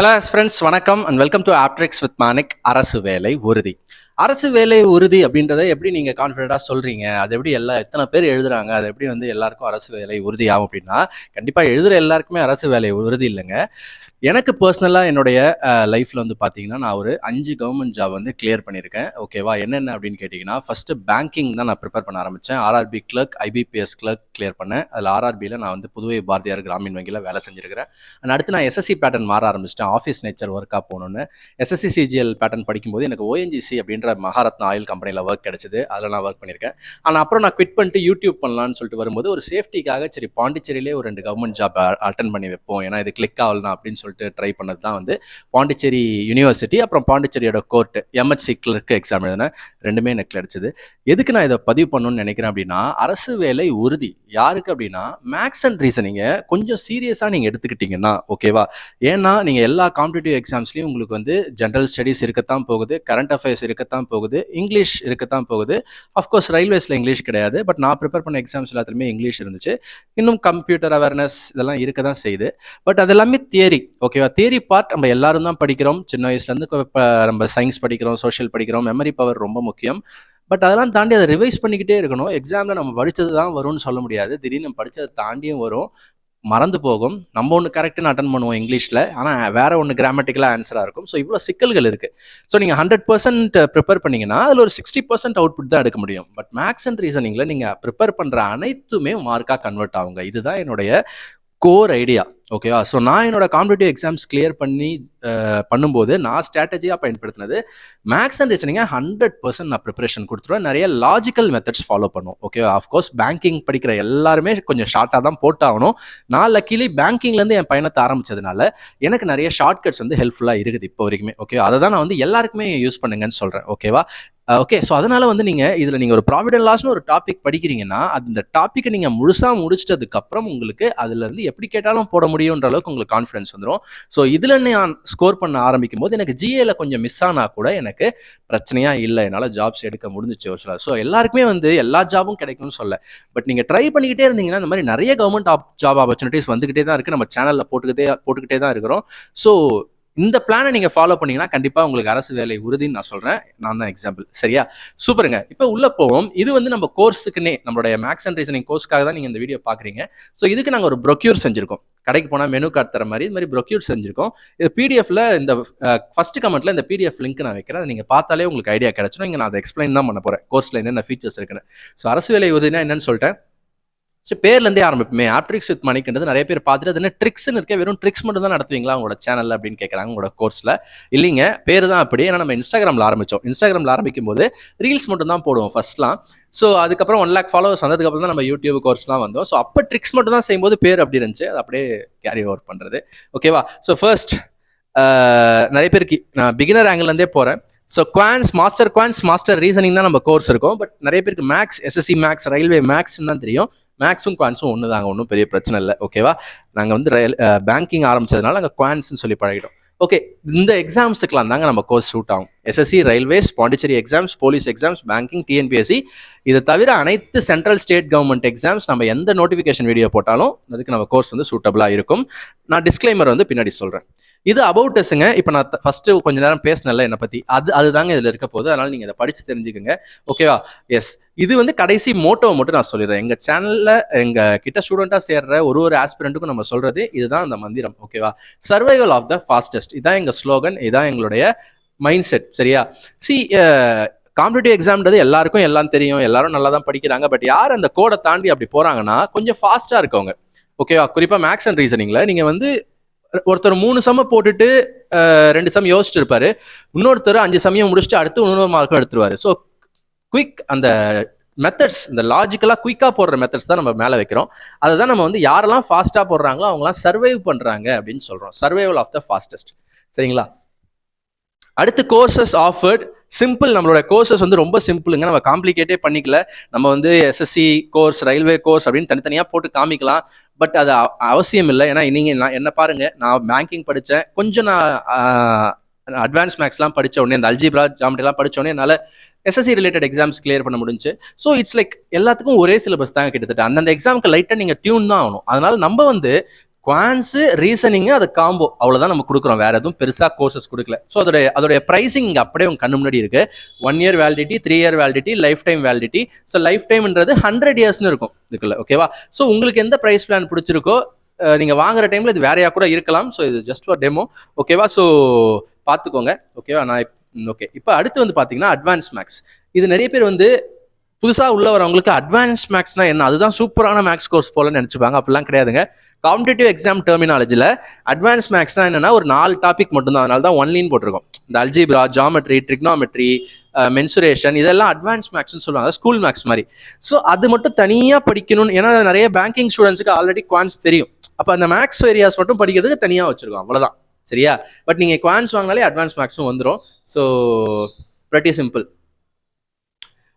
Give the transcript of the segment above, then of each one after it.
Hello friends வணக்கம் and welcome to Aptrix with Manik அரசு வேலை உறுதி. அரசு வேலை உறுதி அப்படின்றத எப்படி நீங்கள் கான்ஃபிடென்ட்டாக சொல்கிறீங்க அது எப்படி எல்லா எத்தனை பேர் எழுதுறாங்க? அது எப்படி வந்து எல்லாருக்கும் அரசு வேலை உறுதி ஆகும் அப்படின்னா கண்டிப்பாக எழுதுகிற எல்லாருக்குமே அரசு வேலை உறுதி இல்லைங்க. எனக்கு பர்சனலாக என்னுடைய லைஃப்பில் வந்து பார்த்தீங்கன்னா நான் ஒரு அஞ்சு கவர்மெண்ட் ஜாப் வந்து கிளியர் பண்ணியிருக்கேன். ஓகேவா என்னென்ன அப்படின்னு கேட்டிங்கன்னா ஃபஸ்ட்டு பேங்கிங் தான் நான் ப்ரிப்பேர் பண்ண ஆரம்பித்தேன் RRB clerk IBPS clerk clear பண்ணேன். அதில் ஆர்ஆர்பியில் நான் வந்து புதுவை பாரதியார் கிராமின் வங்கியில் வேலை செஞ்சுருக்கிறேன். அண்ட் அடுத்து நான் எஸ்எஸ்சி பேட்டர்ன் மாற ஆரம்பிச்சிட்டேன். ஆஃபீஸ் நேச்சர் ஒர்க்காக போகணுன்னு எஸ்எஸ்சி சிஜிஎல் பேட்டர்ன் படிக்கும்போது எனக்கு ஓஎன்ஜிசி அப்படின்ற மகாரத்னா ஆயில் கம்பெனியில் ஒர்க் கிடைச்சிது. அதில் நான் ஒர்க் பண்ணியிருக்கேன். ஆனால் அப்புறம் நான் குவிட் பண்ணிட்டு யூடியூப் பண்ணலான்னு சொல்லிட்டு வரும்போது ஒரு சேஃப்டிக்காக சரி பாண்டிச்சேரியிலே ஒரு ரெண்டு கவர்மெண்ட் ஜாப் அட்டன் பண்ணி வைப்போம். ஏன்னா இது கிளிக் ஆகலாம் அப்படின்னு சொல்லிட்டு ட்ரை பண்ணது தான் வந்து பாண்டிச்சேரி யூனிவர்சிட்டி அப்புறம் பாண்டிச்சேரியோட கோர்ட் எம்ஹெச்சி கிளர்க்கு எக்ஸாம் எழுதினேன் ரெண்டுமே எனக்கு கிடச்சிது. எதுக்கு நான் இதை பதிவு பண்ணணும்னு நினைக்கிறேன் அப்படின்னா அரசு வேலை உறுதி. யாருக்கு அப்படின்னா மேக்ஸ் அண்ட் ரீசனிங்கை கொஞ்சம் சீரியஸாக நீங்கள் எடுத்துக்கிட்டீங்கன்னா ஓகேவா ஏன்னா நீங்கள் எல்லா எல்லா காம்படிட்டிவ் எக்ஸாம்ஸ்லையும் உங்களுக்கு வந்து ஜென்ரல் ஸ்டடீஸ் இருக்கத்தான் போகுது கரண்ட் அஃபேர்ஸ் இருக்கத்தான் போகுது இங்கிலீஷ் இருக்கத்தான் போகுது. அஃப்கோர்ஸ் ரயில்வேஸில் இங்கிலீஷ் கிடையாது பட் நான் ப்ரிப்பேர் பண்ண எக்ஸாம்ஸ் எல்லாத்துலேயுமே இங்கிலீஷ் இருந்துச்சு. இன்னும் கம்ப்யூட்டர் அவேர்னஸ் இதெல்லாம் இருக்க தான் செய்யுது. பட் அது எல்லாமே தியரி ஓகேவா தியரி பார்ட் நம்ம எல்லாரும் தான் படிக்கிறோம். சின்ன வயசுலேருந்து இப்போ நம்ம சயின்ஸ் படிக்கிறோம் சோஷியல் படிக்கிறோம் மெமரி பவர் ரொம்ப முக்கியம். பட் அதெல்லாம் தாண்டி அதை ரிவைஸ் பண்ணிக்கிட்டே இருக்கணும். எக்ஸாமில் நம்ம படித்தது தான் வரும்னு சொல்ல முடியாது. திடீர்னு நம்ம படித்ததை தாண்டியும் வரும். மறந்து போகும். நம்ம ஒன்று கரெக்டுன்னு அட்டன் பண்ணுவோம் இங்கிலீஷில் ஆனால் வேற ஒன்று கிராமட்டிக்கலாக ஆன்சராக இருக்கும். ஸோ இவ்வளோ சிக்கல்கள் இருக்குது ஸோ நீங்கள் ஹண்ட்ரட் பர்சன்ட் ப்ரிப்பேர் பண்ணிங்கன்னா அதில் ஒரு சிக்ஸ்டி பர்சன்ட் அவுட்புட் தான் எடுக்க முடியும். பட் மேக்ஸ் அண்ட் ரீசனிங்கில் நீங்கள் ப்ரிப்பேர் பண்ணுற அனைத்துமே மார்க்காக கன்வெர்ட் ஆகுங்க. இதுதான் என்னுடைய கோர் ஐடியா ஓகேவா ஸோ uh, நான் என்னோட காம்படிட்டிவ் எக்ஸாம்ஸ் கிளியர் பண்ணி uh, பண்ணும்போது நான் ஸ்ட்ராட்டஜியாக பயன்படுத்தினது மேக்ஸ் அண்ட் ரீசனிங்கை ஹண்ட்ரட் பர்சன்ட் நான் ப்ரிப்பரேஷன் கொடுத்துருவேன். நிறைய லாஜிக்கல் மெத்தட்ஸ் ஃபாலோ பண்ணுவோம் ஓகேவா ஆஃப்கோர்ஸ் பேங்கிங் படிக்கிற எல்லாருமே கொஞ்சம் ஷார்ட்டாக தான் போட்டாகணும். நான் லக்கிலி பேங்கிங்லேருந்து என் பயணத்தை ஆரம்பித்ததுனால எனக்கு நிறைய ஷார்ட்கட்ஸ் வந்து ஹெல்ப்ஃபுல்லாக இருக்குது இப்போ வரைக்குமே. ஓகே அதை தான் நான் வந்து எல்லாருக்குமே யூஸ் பண்ணுங்கன்னு சொல்கிறேன் ஓகேவா ஓகே ஸோ அதனால வந்து நீங்கள் இதில் நீங்கள் ஒரு ப்ராஃபிட் அண்ட் லாஸ்னு ஒரு டாபிக் படிக்கிறீங்கன்னா அந்த டாப்பிக்கை நீங்கள் முழுசாக முடிச்சிட்டதுக்கப்புறம் உங்களுக்கு அதுலேருந்து எப்படி கேட்டாலும் போட முடியுன்ற அளவுக்கு உங்களுக்கு கான்ஃபிடன்ஸ் வந்துடும் ஸோ இதில் நான் ஸ்கோர் பண்ண ஆரம்பிக்கும் போது எனக்கு ஜிஏல கொஞ்சம் மிஸ் ஆனால் கூட எனக்கு பிரச்சனையா இல்லை. என்னால் ஜாப்ஸ் எடுக்க முடிஞ்சிச்சு ஒரு சில ஸோ எல்லாருக்குமே வந்து எல்லா ஜாபும் கிடைக்கும்னு சொல்ல. பட் நீங்கள் ட்ரை பண்ணிக்கிட்டே இருந்தீங்கன்னா இந்த மாதிரி நிறைய கவர்மெண்ட் ஜாப் ஆப்பர்ச்சுனிட்டிஸ் வந்துக்கிட்டே தான் இருக்குது நம்ம சேனலில் போட்டுக்கிட்டே போட்டுக்கிட்டே தான் இருக்கிறோம். ஸோ இந்த பிளானை நீங்கள் ஃபாலோ பண்ணீங்கன்னா கண்டிப்பாக உங்களுக்கு அரசு வேலை உறுதின்னு நான் சொல்கிறேன் நான் தான் எக்ஸாம்பிள் சரியா? சூப்பருங்க. இப்போ உள்ள போவோம். இது வந்து நம்ம கோர்ஸுக்குன்னே நம்மளுடைய மேக்ஸ் அண்ட் ரீசனிங் கோர்ஸ்க்காக தான் நீங்கள் இந்த வீடியோ பார்க்குறீங்க. ஸோ இதுக்கு நாங்கள் ஒரு ப்ரொக்யூர் செஞ்சுருக்கோம். கடைக்கு போனால் மெனு கார்டு தர மாதிரி இது மாதிரி ப்ரொக்யூர் செஞ்சுருக்கோம். இது பிடிஎஃப்ல இந்த ஃபர்ஸ்ட் கமெண்ட்ல இந்த பிடிஎஃப் லிங்க் நான் வைக்கிறேன். நீங்கள் பார்த்தாலே உங்களுக்கு ஐடியா கிடைச்சிடும். இங்கே நான் அதை எக்ஸ்பிளைன் தான் பண்ண போகிறேன் கோர்ஸில் என்னென்ன ஃபீச்சர்ஸ் இருக்குன்னு. ஸோ அரசு வேலை உறுதினா என்னன்னு சொல்லிட்டேன். ஸோ பேர்லேருந்தே ஆரம்பிப்போமே. ஆப்ட்ரிக்ஸ் வித் மணிக்குன்றது நிறைய பேர் பார்த்துட்டு அது என்ன ட்ரிக்ஸ்னு இருக்க வெறும் ட்ரிக்ஸ் மட்டும் தான் நடத்துவீங்களா உங்களோட சேனலில் அப்படின்னு கேட்குறாங்க உங்களோட கோர்ஸில் இல்லைங்க பேர் தான் அப்படி. ஏன்னா நம்ம இன்ஸ்டாகிராமில் ஆரம்பித்தோம் இன்ஸ்டாகிராமில் ஆரம்பிக்கும் போது ரீல்ஸ் மட்டும் தான் போடுவோம் ஃபர்ஸ்ட்லாம் ஸோ அதுக்கப்புறம் ஒன் லேக் ஃபாலோவர்ஸ் வந்ததுக்கப்புறம் தான் நம்ம யூடியூப் கோர்ஸ்லாம் வந்தோம். ஸோ அப்போ ட்ரிக்ஸ் மட்டும் தான் செய்யும்போது பேர் அப்படி இருந்துச்சு. அது அப்படியே கேரி ஓவர் பண்ணுறது ஓகேவா ஸோ ஃபர்ஸ்ட் நிறைய பேருக்கு நான் பிகினர் ஆங்கிள்லேருந்தே போகிறேன் so quants master quants master reasoning தான் நம்ம கோர்ஸ் இருக்கும். பட் நிறைய பேருக்கு மேக்ஸ் எஸ்எஸ்சி மேக்ஸ் ரயில்வே மேக்ஸ்னு தான் தெரியும். மேக்ஸும் குவான்ஸும் ஒன்று தாங்க ஒன்றும் பெரிய பிரச்சனை இல்லை ஓகேவா நாங்கள் வந்து ரயில் பேங்கிங் ஆரம்பிச்சதுனால நாங்கள் குவான்ஸ்னு சொல்லி பழகிட்டோம். ஓகே இந்த எக்ஸாம்ஸுக்கெலாம் தாங்க நம்ம கோர்ஸ் ஷூட் ஆகும். SSC railways Pondicherry exams police exams banking TNPSC இதை தவிர அனைத்து சென்ட்ரல் ஸ்டேட் கவர்மெண்ட் எக்ஸாம்ஸ் நம்ம எந்த நோட்டிஃபிகேஷன் வீடியோ போட்டாலும் அதுக்கு நம்ம கோர்ஸ் வந்து சூட்டபிளாக இருக்கும். நான் டிஸ்க்ளைமர் வந்து பின்னாடி சொல்கிறேன் இது அபவுட் டெஸ்ட்டுங்க இப்போ நான் ஃபஸ்ட்டு கொஞ்ச நேரம் பேசினல என்னை பற்றி அது அதுதாங்க இதில் இருக்க போகுது. அதனால் நீங்கள் இதை படித்து தெரிஞ்சுக்கோங்க. ஓகேவா எஸ் இது வந்து கடைசி மோட்டோவை மட்டும் நான் சொல்லிடுறேன். எங்கள் சேனலில் எங்கள் கிட்ட ஸ்டூடெண்ட்டாக சேர்ற ஒரு ஒரு ஆஸ்பிரண்ட்டுக்கும் நம்ம சொல்கிறது இதுதான் அந்த மந்திரம். ஓகேவா சர்வைவல் ஆஃப் த ஃபாஸ்டஸ்ட் இதான் எங்கள் ஸ்லோகன் இதான் எங்களுடைய மைண்ட் செட் சரியா சி காம்படிட்டிவ் எக்ஸாம்ன்றது எல்லாருக்கும் எல்லாம் தெரியும் எல்லாரும் நல்லா தான் படிக்கிறாங்க பட் யார் அந்த கோடை தாண்டி அப்படி போகிறாங்கன்னா கொஞ்சம் ஃபாஸ்ட்டாக இருக்கவங்க. ஓகேவா குறிப்பாக மேக்ஸ் அண்ட் ரீசனிங்கில் நீங்கள் வந்து ஒருத்தர் மூணு சம போட்டுட்டு uh, ரெண்டு சம் யோசிச்சுட்டு இருப்பாரு. இன்னொருத்தர் அஞ்சு சமயம் முடிச்சுட்டு அடுத்து இன்னொரு மார்க்கும் எடுத்துருவாரு. ஸோ குயிக் அந்த மெத்தட்ஸ் இந்த லாஜிக்கலாக குயிக்காக போடுற மெத்தட்ஸ் தான் நம்ம மேலே வைக்கிறோம். அதை தான் நம்ம வந்து யாரெல்லாம் ஃபாஸ்ட்டாக போடுறாங்களோ அவங்களாம் சர்வைவ் பண்ணுறாங்க அப்படின்னு சொல்கிறோம் சர்வைவல் ஆஃப் த ஃபாஸ்டஸ்ட் சரிங்களா? அடுத்து கோர்சஸ் ஆஃபர்ட் சிம்பிள் நம்மளோட கோர்சஸ் வந்து ரொம்ப சிம்பிளுங்க நம்ம காம்ப்ளிகேட்டே பண்ணிக்கல. நம்ம வந்து எஸ்எஸ்சி கோர்ஸ் ரயில்வே கோர்ஸ் அப்படின்னு தனித்தனியாக போட்டு காமிக்கலாம். பட் அது அவசியம் இல்லை ஏன்னா நீங்கள் நான் என்ன பாருங்கள் நான் பேங்கிங் படித்தேன் கொஞ்சம் நான் அட்வான்ஸ் மேக்ஸ்லாம் படித்த உடனே இந்த அல்ஜிப்ரா ஜாமெட்ரிலாம் படித்த உடனே என்னால் எஸ்எஸ்சி ரிலேட்டட் எக்ஸாம்ஸ் கிளியர் பண்ண முடிஞ்சு. ஸோ இட்ஸ் லைக் எல்லாத்துக்கும் ஒரே சிலபஸ் தான் கிட்டத்தட்ட. அந்தந்த எக்ஸாமுக்கு லைட்டாக நீங்கள் டியூன் தான் ஆகணும். அதனால் நம்ம வந்து குவான்ஸு ரீசனிங்கு அது காம்போ அவ்வளோதான் நம்ம கொடுக்குறோம். வேறு எதுவும் பெருசாக கோர்சஸ் கொடுக்கல. ஸோ அதோடைய அதோடைய ப்ரைஸிங் இங்கே அப்படியே உங்கள் கண்ணு முன்னாடி இருக்குது one year validity three year validity life time validity so life டைம்ன்றது hundred இயர்ஸ்னு இருக்கும். இதுக்குள்ள ஓகேவா ஸோ உங்களுக்கு எந்த ப்ரைஸ் பிளான் பிடிச்சிருக்கோ நீங்கள் வாங்குற டைமில் இது வேறையாக கூட இருக்கலாம். ஸோ இது ஜஸ்ட் ஃபார் டெமோ ஓகேவா ஸோ பார்த்துக்கோங்க ஓகேவா நான் ஓகே இப்போ அடுத்து வந்து பார்த்தீங்கன்னா அட்வான்ஸ் மேக்ஸ் இது நிறைய பேர் வந்து புதுசாக உள்ள வரவங்களுக்கு அட்வான்ஸ் மேக்ஸ்னா என்ன? அதுதான் சூப்பரான மேக்ஸ் கோர்ஸ் போலன்னு நினச்சிப்பாங்க. அப்படிலாம் கிடையாதுங்க. காம்படிட்டிவ் எக்ஸாம் டெர்மினாலஜியில் அட்வான்ஸ் மேக்ஸ்னா என்னன்னா ஒரு நாலு டாபிக் மட்டும்தான். அதனால தான் ஒன்லின்னு போட்டிருக்கோம். இந்த அல்ஜிப்ரா ஜாமெட்ரி ட்ரிக்னாமெட்ரி மென்சுரேஷன் இதெல்லாம் அட்வான்ஸ் மேக்ஸ்னு சொல்லுவாங்க. ஸ்கூல் மேக்ஸ் மாதிரி. ஸோ அது மட்டும் தனியாக படிக்கணும்னு ஏன்னா நிறைய பேங்கிங் ஸ்டூடெண்ட்ஸுக்கு ஆல்ரெடி குவான்ஸ் தெரியும். அப்போ அந்த மேக்ஸ் ஏரியாஸ் மட்டும் படிக்கிறதுக்கு தனியாக வச்சுருக்கோம். அவ்வளோதான் சரியா? பட் நீங்கள் குவான்ஸ் வாங்கினாலே அட்வான்ஸ் மேக்ஸும் வந்துடும் so pretty simple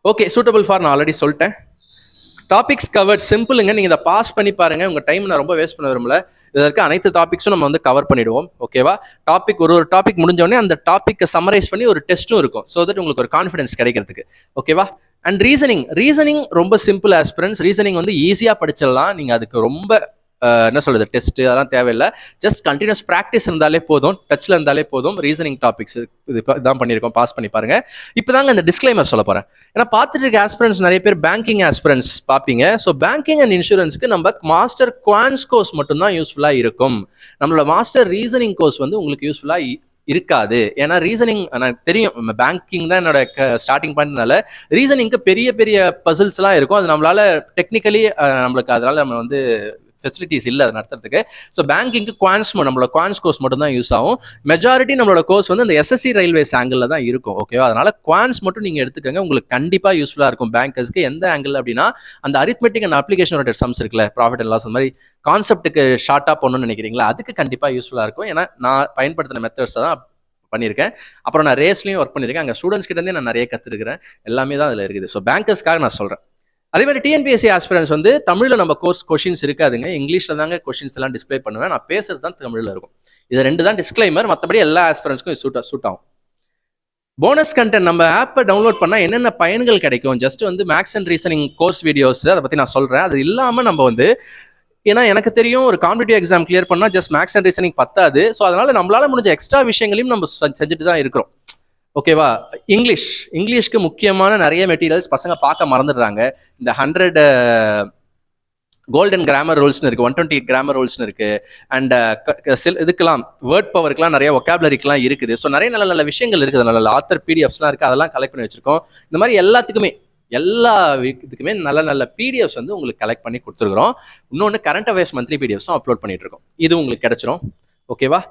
okay suitable for நான் ஆல்ரெடி சொல்லிட்டேன். டாபிக்ஸ் கவர்ட் சிம்பிளுங்க நீங்கள் இதை பாஸ் பண்ணி பாருங்கள் உங்கள் டைம் நான் ரொம்ப வேஸ்ட் பண்ண விரும்பல. இதில் இருக்க அனைத்து டாபிக்ஸும் நம்ம வந்து கவர் பண்ணிடுவோம். ஓகேவா டாபிக் ஒரு ஒரு டாபிக் முடிஞ்சோடனே அந்த டாப்பிக்கை சம்மரைஸ் பண்ணி ஒரு டெஸ்ட்டும் இருக்கும். ஸோ தட் உங்களுக்கு ஒரு கான்ஃபிடன்ஸ் கிடைக்கிறதுக்கு. ஓகேவா அண்ட் ரீசனிங் ரீசனிங் ரொம்ப சிம்பிள் ஆஸ்பிரன்ஸ் ரீசனிங் வந்து ஈஸியாக படிச்சிடலாம். நீங்கள் அதுக்கு ரொம்ப என்ன சொல்கிறது டெஸ்ட் அதெல்லாம் தேவையில்லை. ஜஸ்ட் கண்டினியூஸ் ப்ராக்டிஸ் இருந்தாலே போதும் டச்சில் இருந்தாலே போதும் ரீசனிங் டாபிக்ஸ் இது இப்போ இதான் பண்ணியிருக்கோம் பாஸ் பண்ணி பாருங்க. இப்போதாங்க இந்த டிஸ்க்ளைமர் சொல்ல போகிறேன் ஏன்னா பார்த்துட்டு இருக்க ஆஸ்பிரன்ஸ் நிறைய பேர் பேங்கிங் ஆஸ்பிரன்ஸ் பார்ப்பீங்க. ஸோ பேங்கிங் அண்ட் இன்சூரன்ஸ்க்கு நம்ம மாஸ்டர் குவான்ஸ் கோர்ஸ் மட்டும்தான் யூஸ்ஃபுல்லாக இருக்கும். நம்மளோட மாஸ்டர் ரீசனிங் கோர்ஸ் வந்து உங்களுக்கு யூஸ்ஃபுல்லாக இருக்காது. ஏன்னா ரீசனிங் எனக்கு தெரியும் பேங்கிங் தான் என்னோட ஸ்டார்டிங் பாயிண்ட்னால ரீசனிங்க்கு பெரிய பெரிய பசில்ஸ்லாம் இருக்கும். அது நம்மளால டெக்னிக்கலி நம்மளுக்கு அதனால நம்ம வந்து ஃபெசிலிட்டிஸ் இல்லை அதை நடத்துறதுக்கு. ஸோ பேங்கிங்க்கு குவான்ஸ் நம்மளோட குவான்ஸ் கோர்ஸ் மட்டும் தான் யூஸ் ஆகும். மெஜாரிட்டி நம்மளோட கோர்ஸ் வந்து இந்த எஸ்எஸ்சி ரயில்வேஸ் ஆங்கிளில் தான் இருக்கும் ஓகேவா அதனால குவான்ஸ் மட்டும் நீங்கள் எடுத்துக்கோங்க. உங்களுக்கு கண்டிப்பாக யூஸ்ஃபுல்லாக இருக்கும் பேங்கர்ஸ்க்கு எந்த ஆங்கிள் அப்படின்னா அந்த arithmetic and application rotated sums இருக்குல்ல ப்ராஃபிட் அண்ட் லாஸ் அந்த மாதிரி கான்செப்ட்டுக்கு ஷார்ட்டாக பண்ணணும்னு நினைக்கிறீங்களா? அதுக்கு கண்டிப்பாக யூஸ்ஃபுல்லாக இருக்கும். ஏன்னா நான் பயன்படுத்தின மெத்தட்ஸ் தான் பண்ணியிருக்கேன். அப்புறம் நான் ரேஸ்லையும் ஒர்க் பண்ணியிருக்கேன். அங்கே ஸ்டூடெண்ட்ஸ் கிட்டேருந்தே நான் நிறைய கற்றுருக்கிறேன் எல்லாமே தான் அதில் இருக்குது. ஸோ பேங்கர்ஸ்க்காக நான் சொல்கிறேன் அதே மாதிரி டிஎன்பிஎஸ்சி ஆஸ்பிரன்ஸ் வந்து தமிழில் நம்ம கோர்ஸ் கொஷின்ஸ் இருக்காதுங்க. இங்கிலீஷில் தாங்க கொஷின்ஸ் எல்லாம் டிஸ்ப்ளே பண்ணுவேன். நான் பேசுறது தான் தமிழில் இருக்கும். இது ரெண்டு தான் டிஸ்க்ளைமர் மற்றபடி எல்லா ஆஸ்பிரன்ஸ்க்கும் சூட் சூட் ஆகும். போனஸ் கண்டென்ட் நம்ம ஆப்பை டவுன்லோட் பண்ணால் என்னென்ன பயன்கள் கிடைக்கும்? ஜஸ்ட் வந்து maths and reasoning course videos அதை பற்றி நான் சொல்கிறேன் அது இல்லாமல் நம்ம வந்து ஏன்னா எனக்கு தெரியும் ஒரு காம்படிட்டிவ் எக்ஸாம் கிளியர் பண்ணால் ஜஸ்ட் மேக்ஸ் அண்ட் ரீசனிங் பத்தாது. ஸோ அதனால் நம்மளால் முடிஞ்ச எக்ஸ்ட்ரா விஷயங்களையும் நம்ம செஞ்சுட்டு தான் இருக்கிறோம். ஓகேவா? இங்கிலீஷ். இங்கிலீஷ்க்கு முக்கியமான நிறைய மெட்டீரியல்ஸ் பசங்க பார்க்க மறந்துடுறாங்க. இந்த ஹண்ட்ரட் கோல்டன் கிராமர் ரூல்ஸ்னு இருக்கு ஒன் டுவெண்ட்டி கிராமர் ரூல்ஸ்னு இருக்கு. அண்ட் சில் இதுக்கெல்லாம் வேர்ட் பவருக்குலாம் நிறைய ஒக்காபுலரிக்கெலாம் இருக்குது. ஸோ நிறைய நல்ல நல்ல விஷயங்கள் இருக்குது. நல்ல நல்ல ஆத்தர் பிடிஎஃப்ஸ்லாம் இருக்குது அதெல்லாம் கலெக்ட் பண்ணி வச்சிருக்கோம். இந்த மாதிரி எல்லாத்துக்குமே எல்லா வி- இதுக்குமே நல்ல நல்ல பிடிஎஃப்ஸ் வந்து உங்களுக்கு கலெக்ட் பண்ணி கொடுத்துருக்குறோம். இன்னொன்று கரண்ட் அஃபேர்ஸ் மந்த்லி பிடிஎஃப்ஸும் அப்லோட் பண்ணிட்டு இருக்கோம். இது உங்களுக்கு கிடைச்சிரும். ஓகேவா?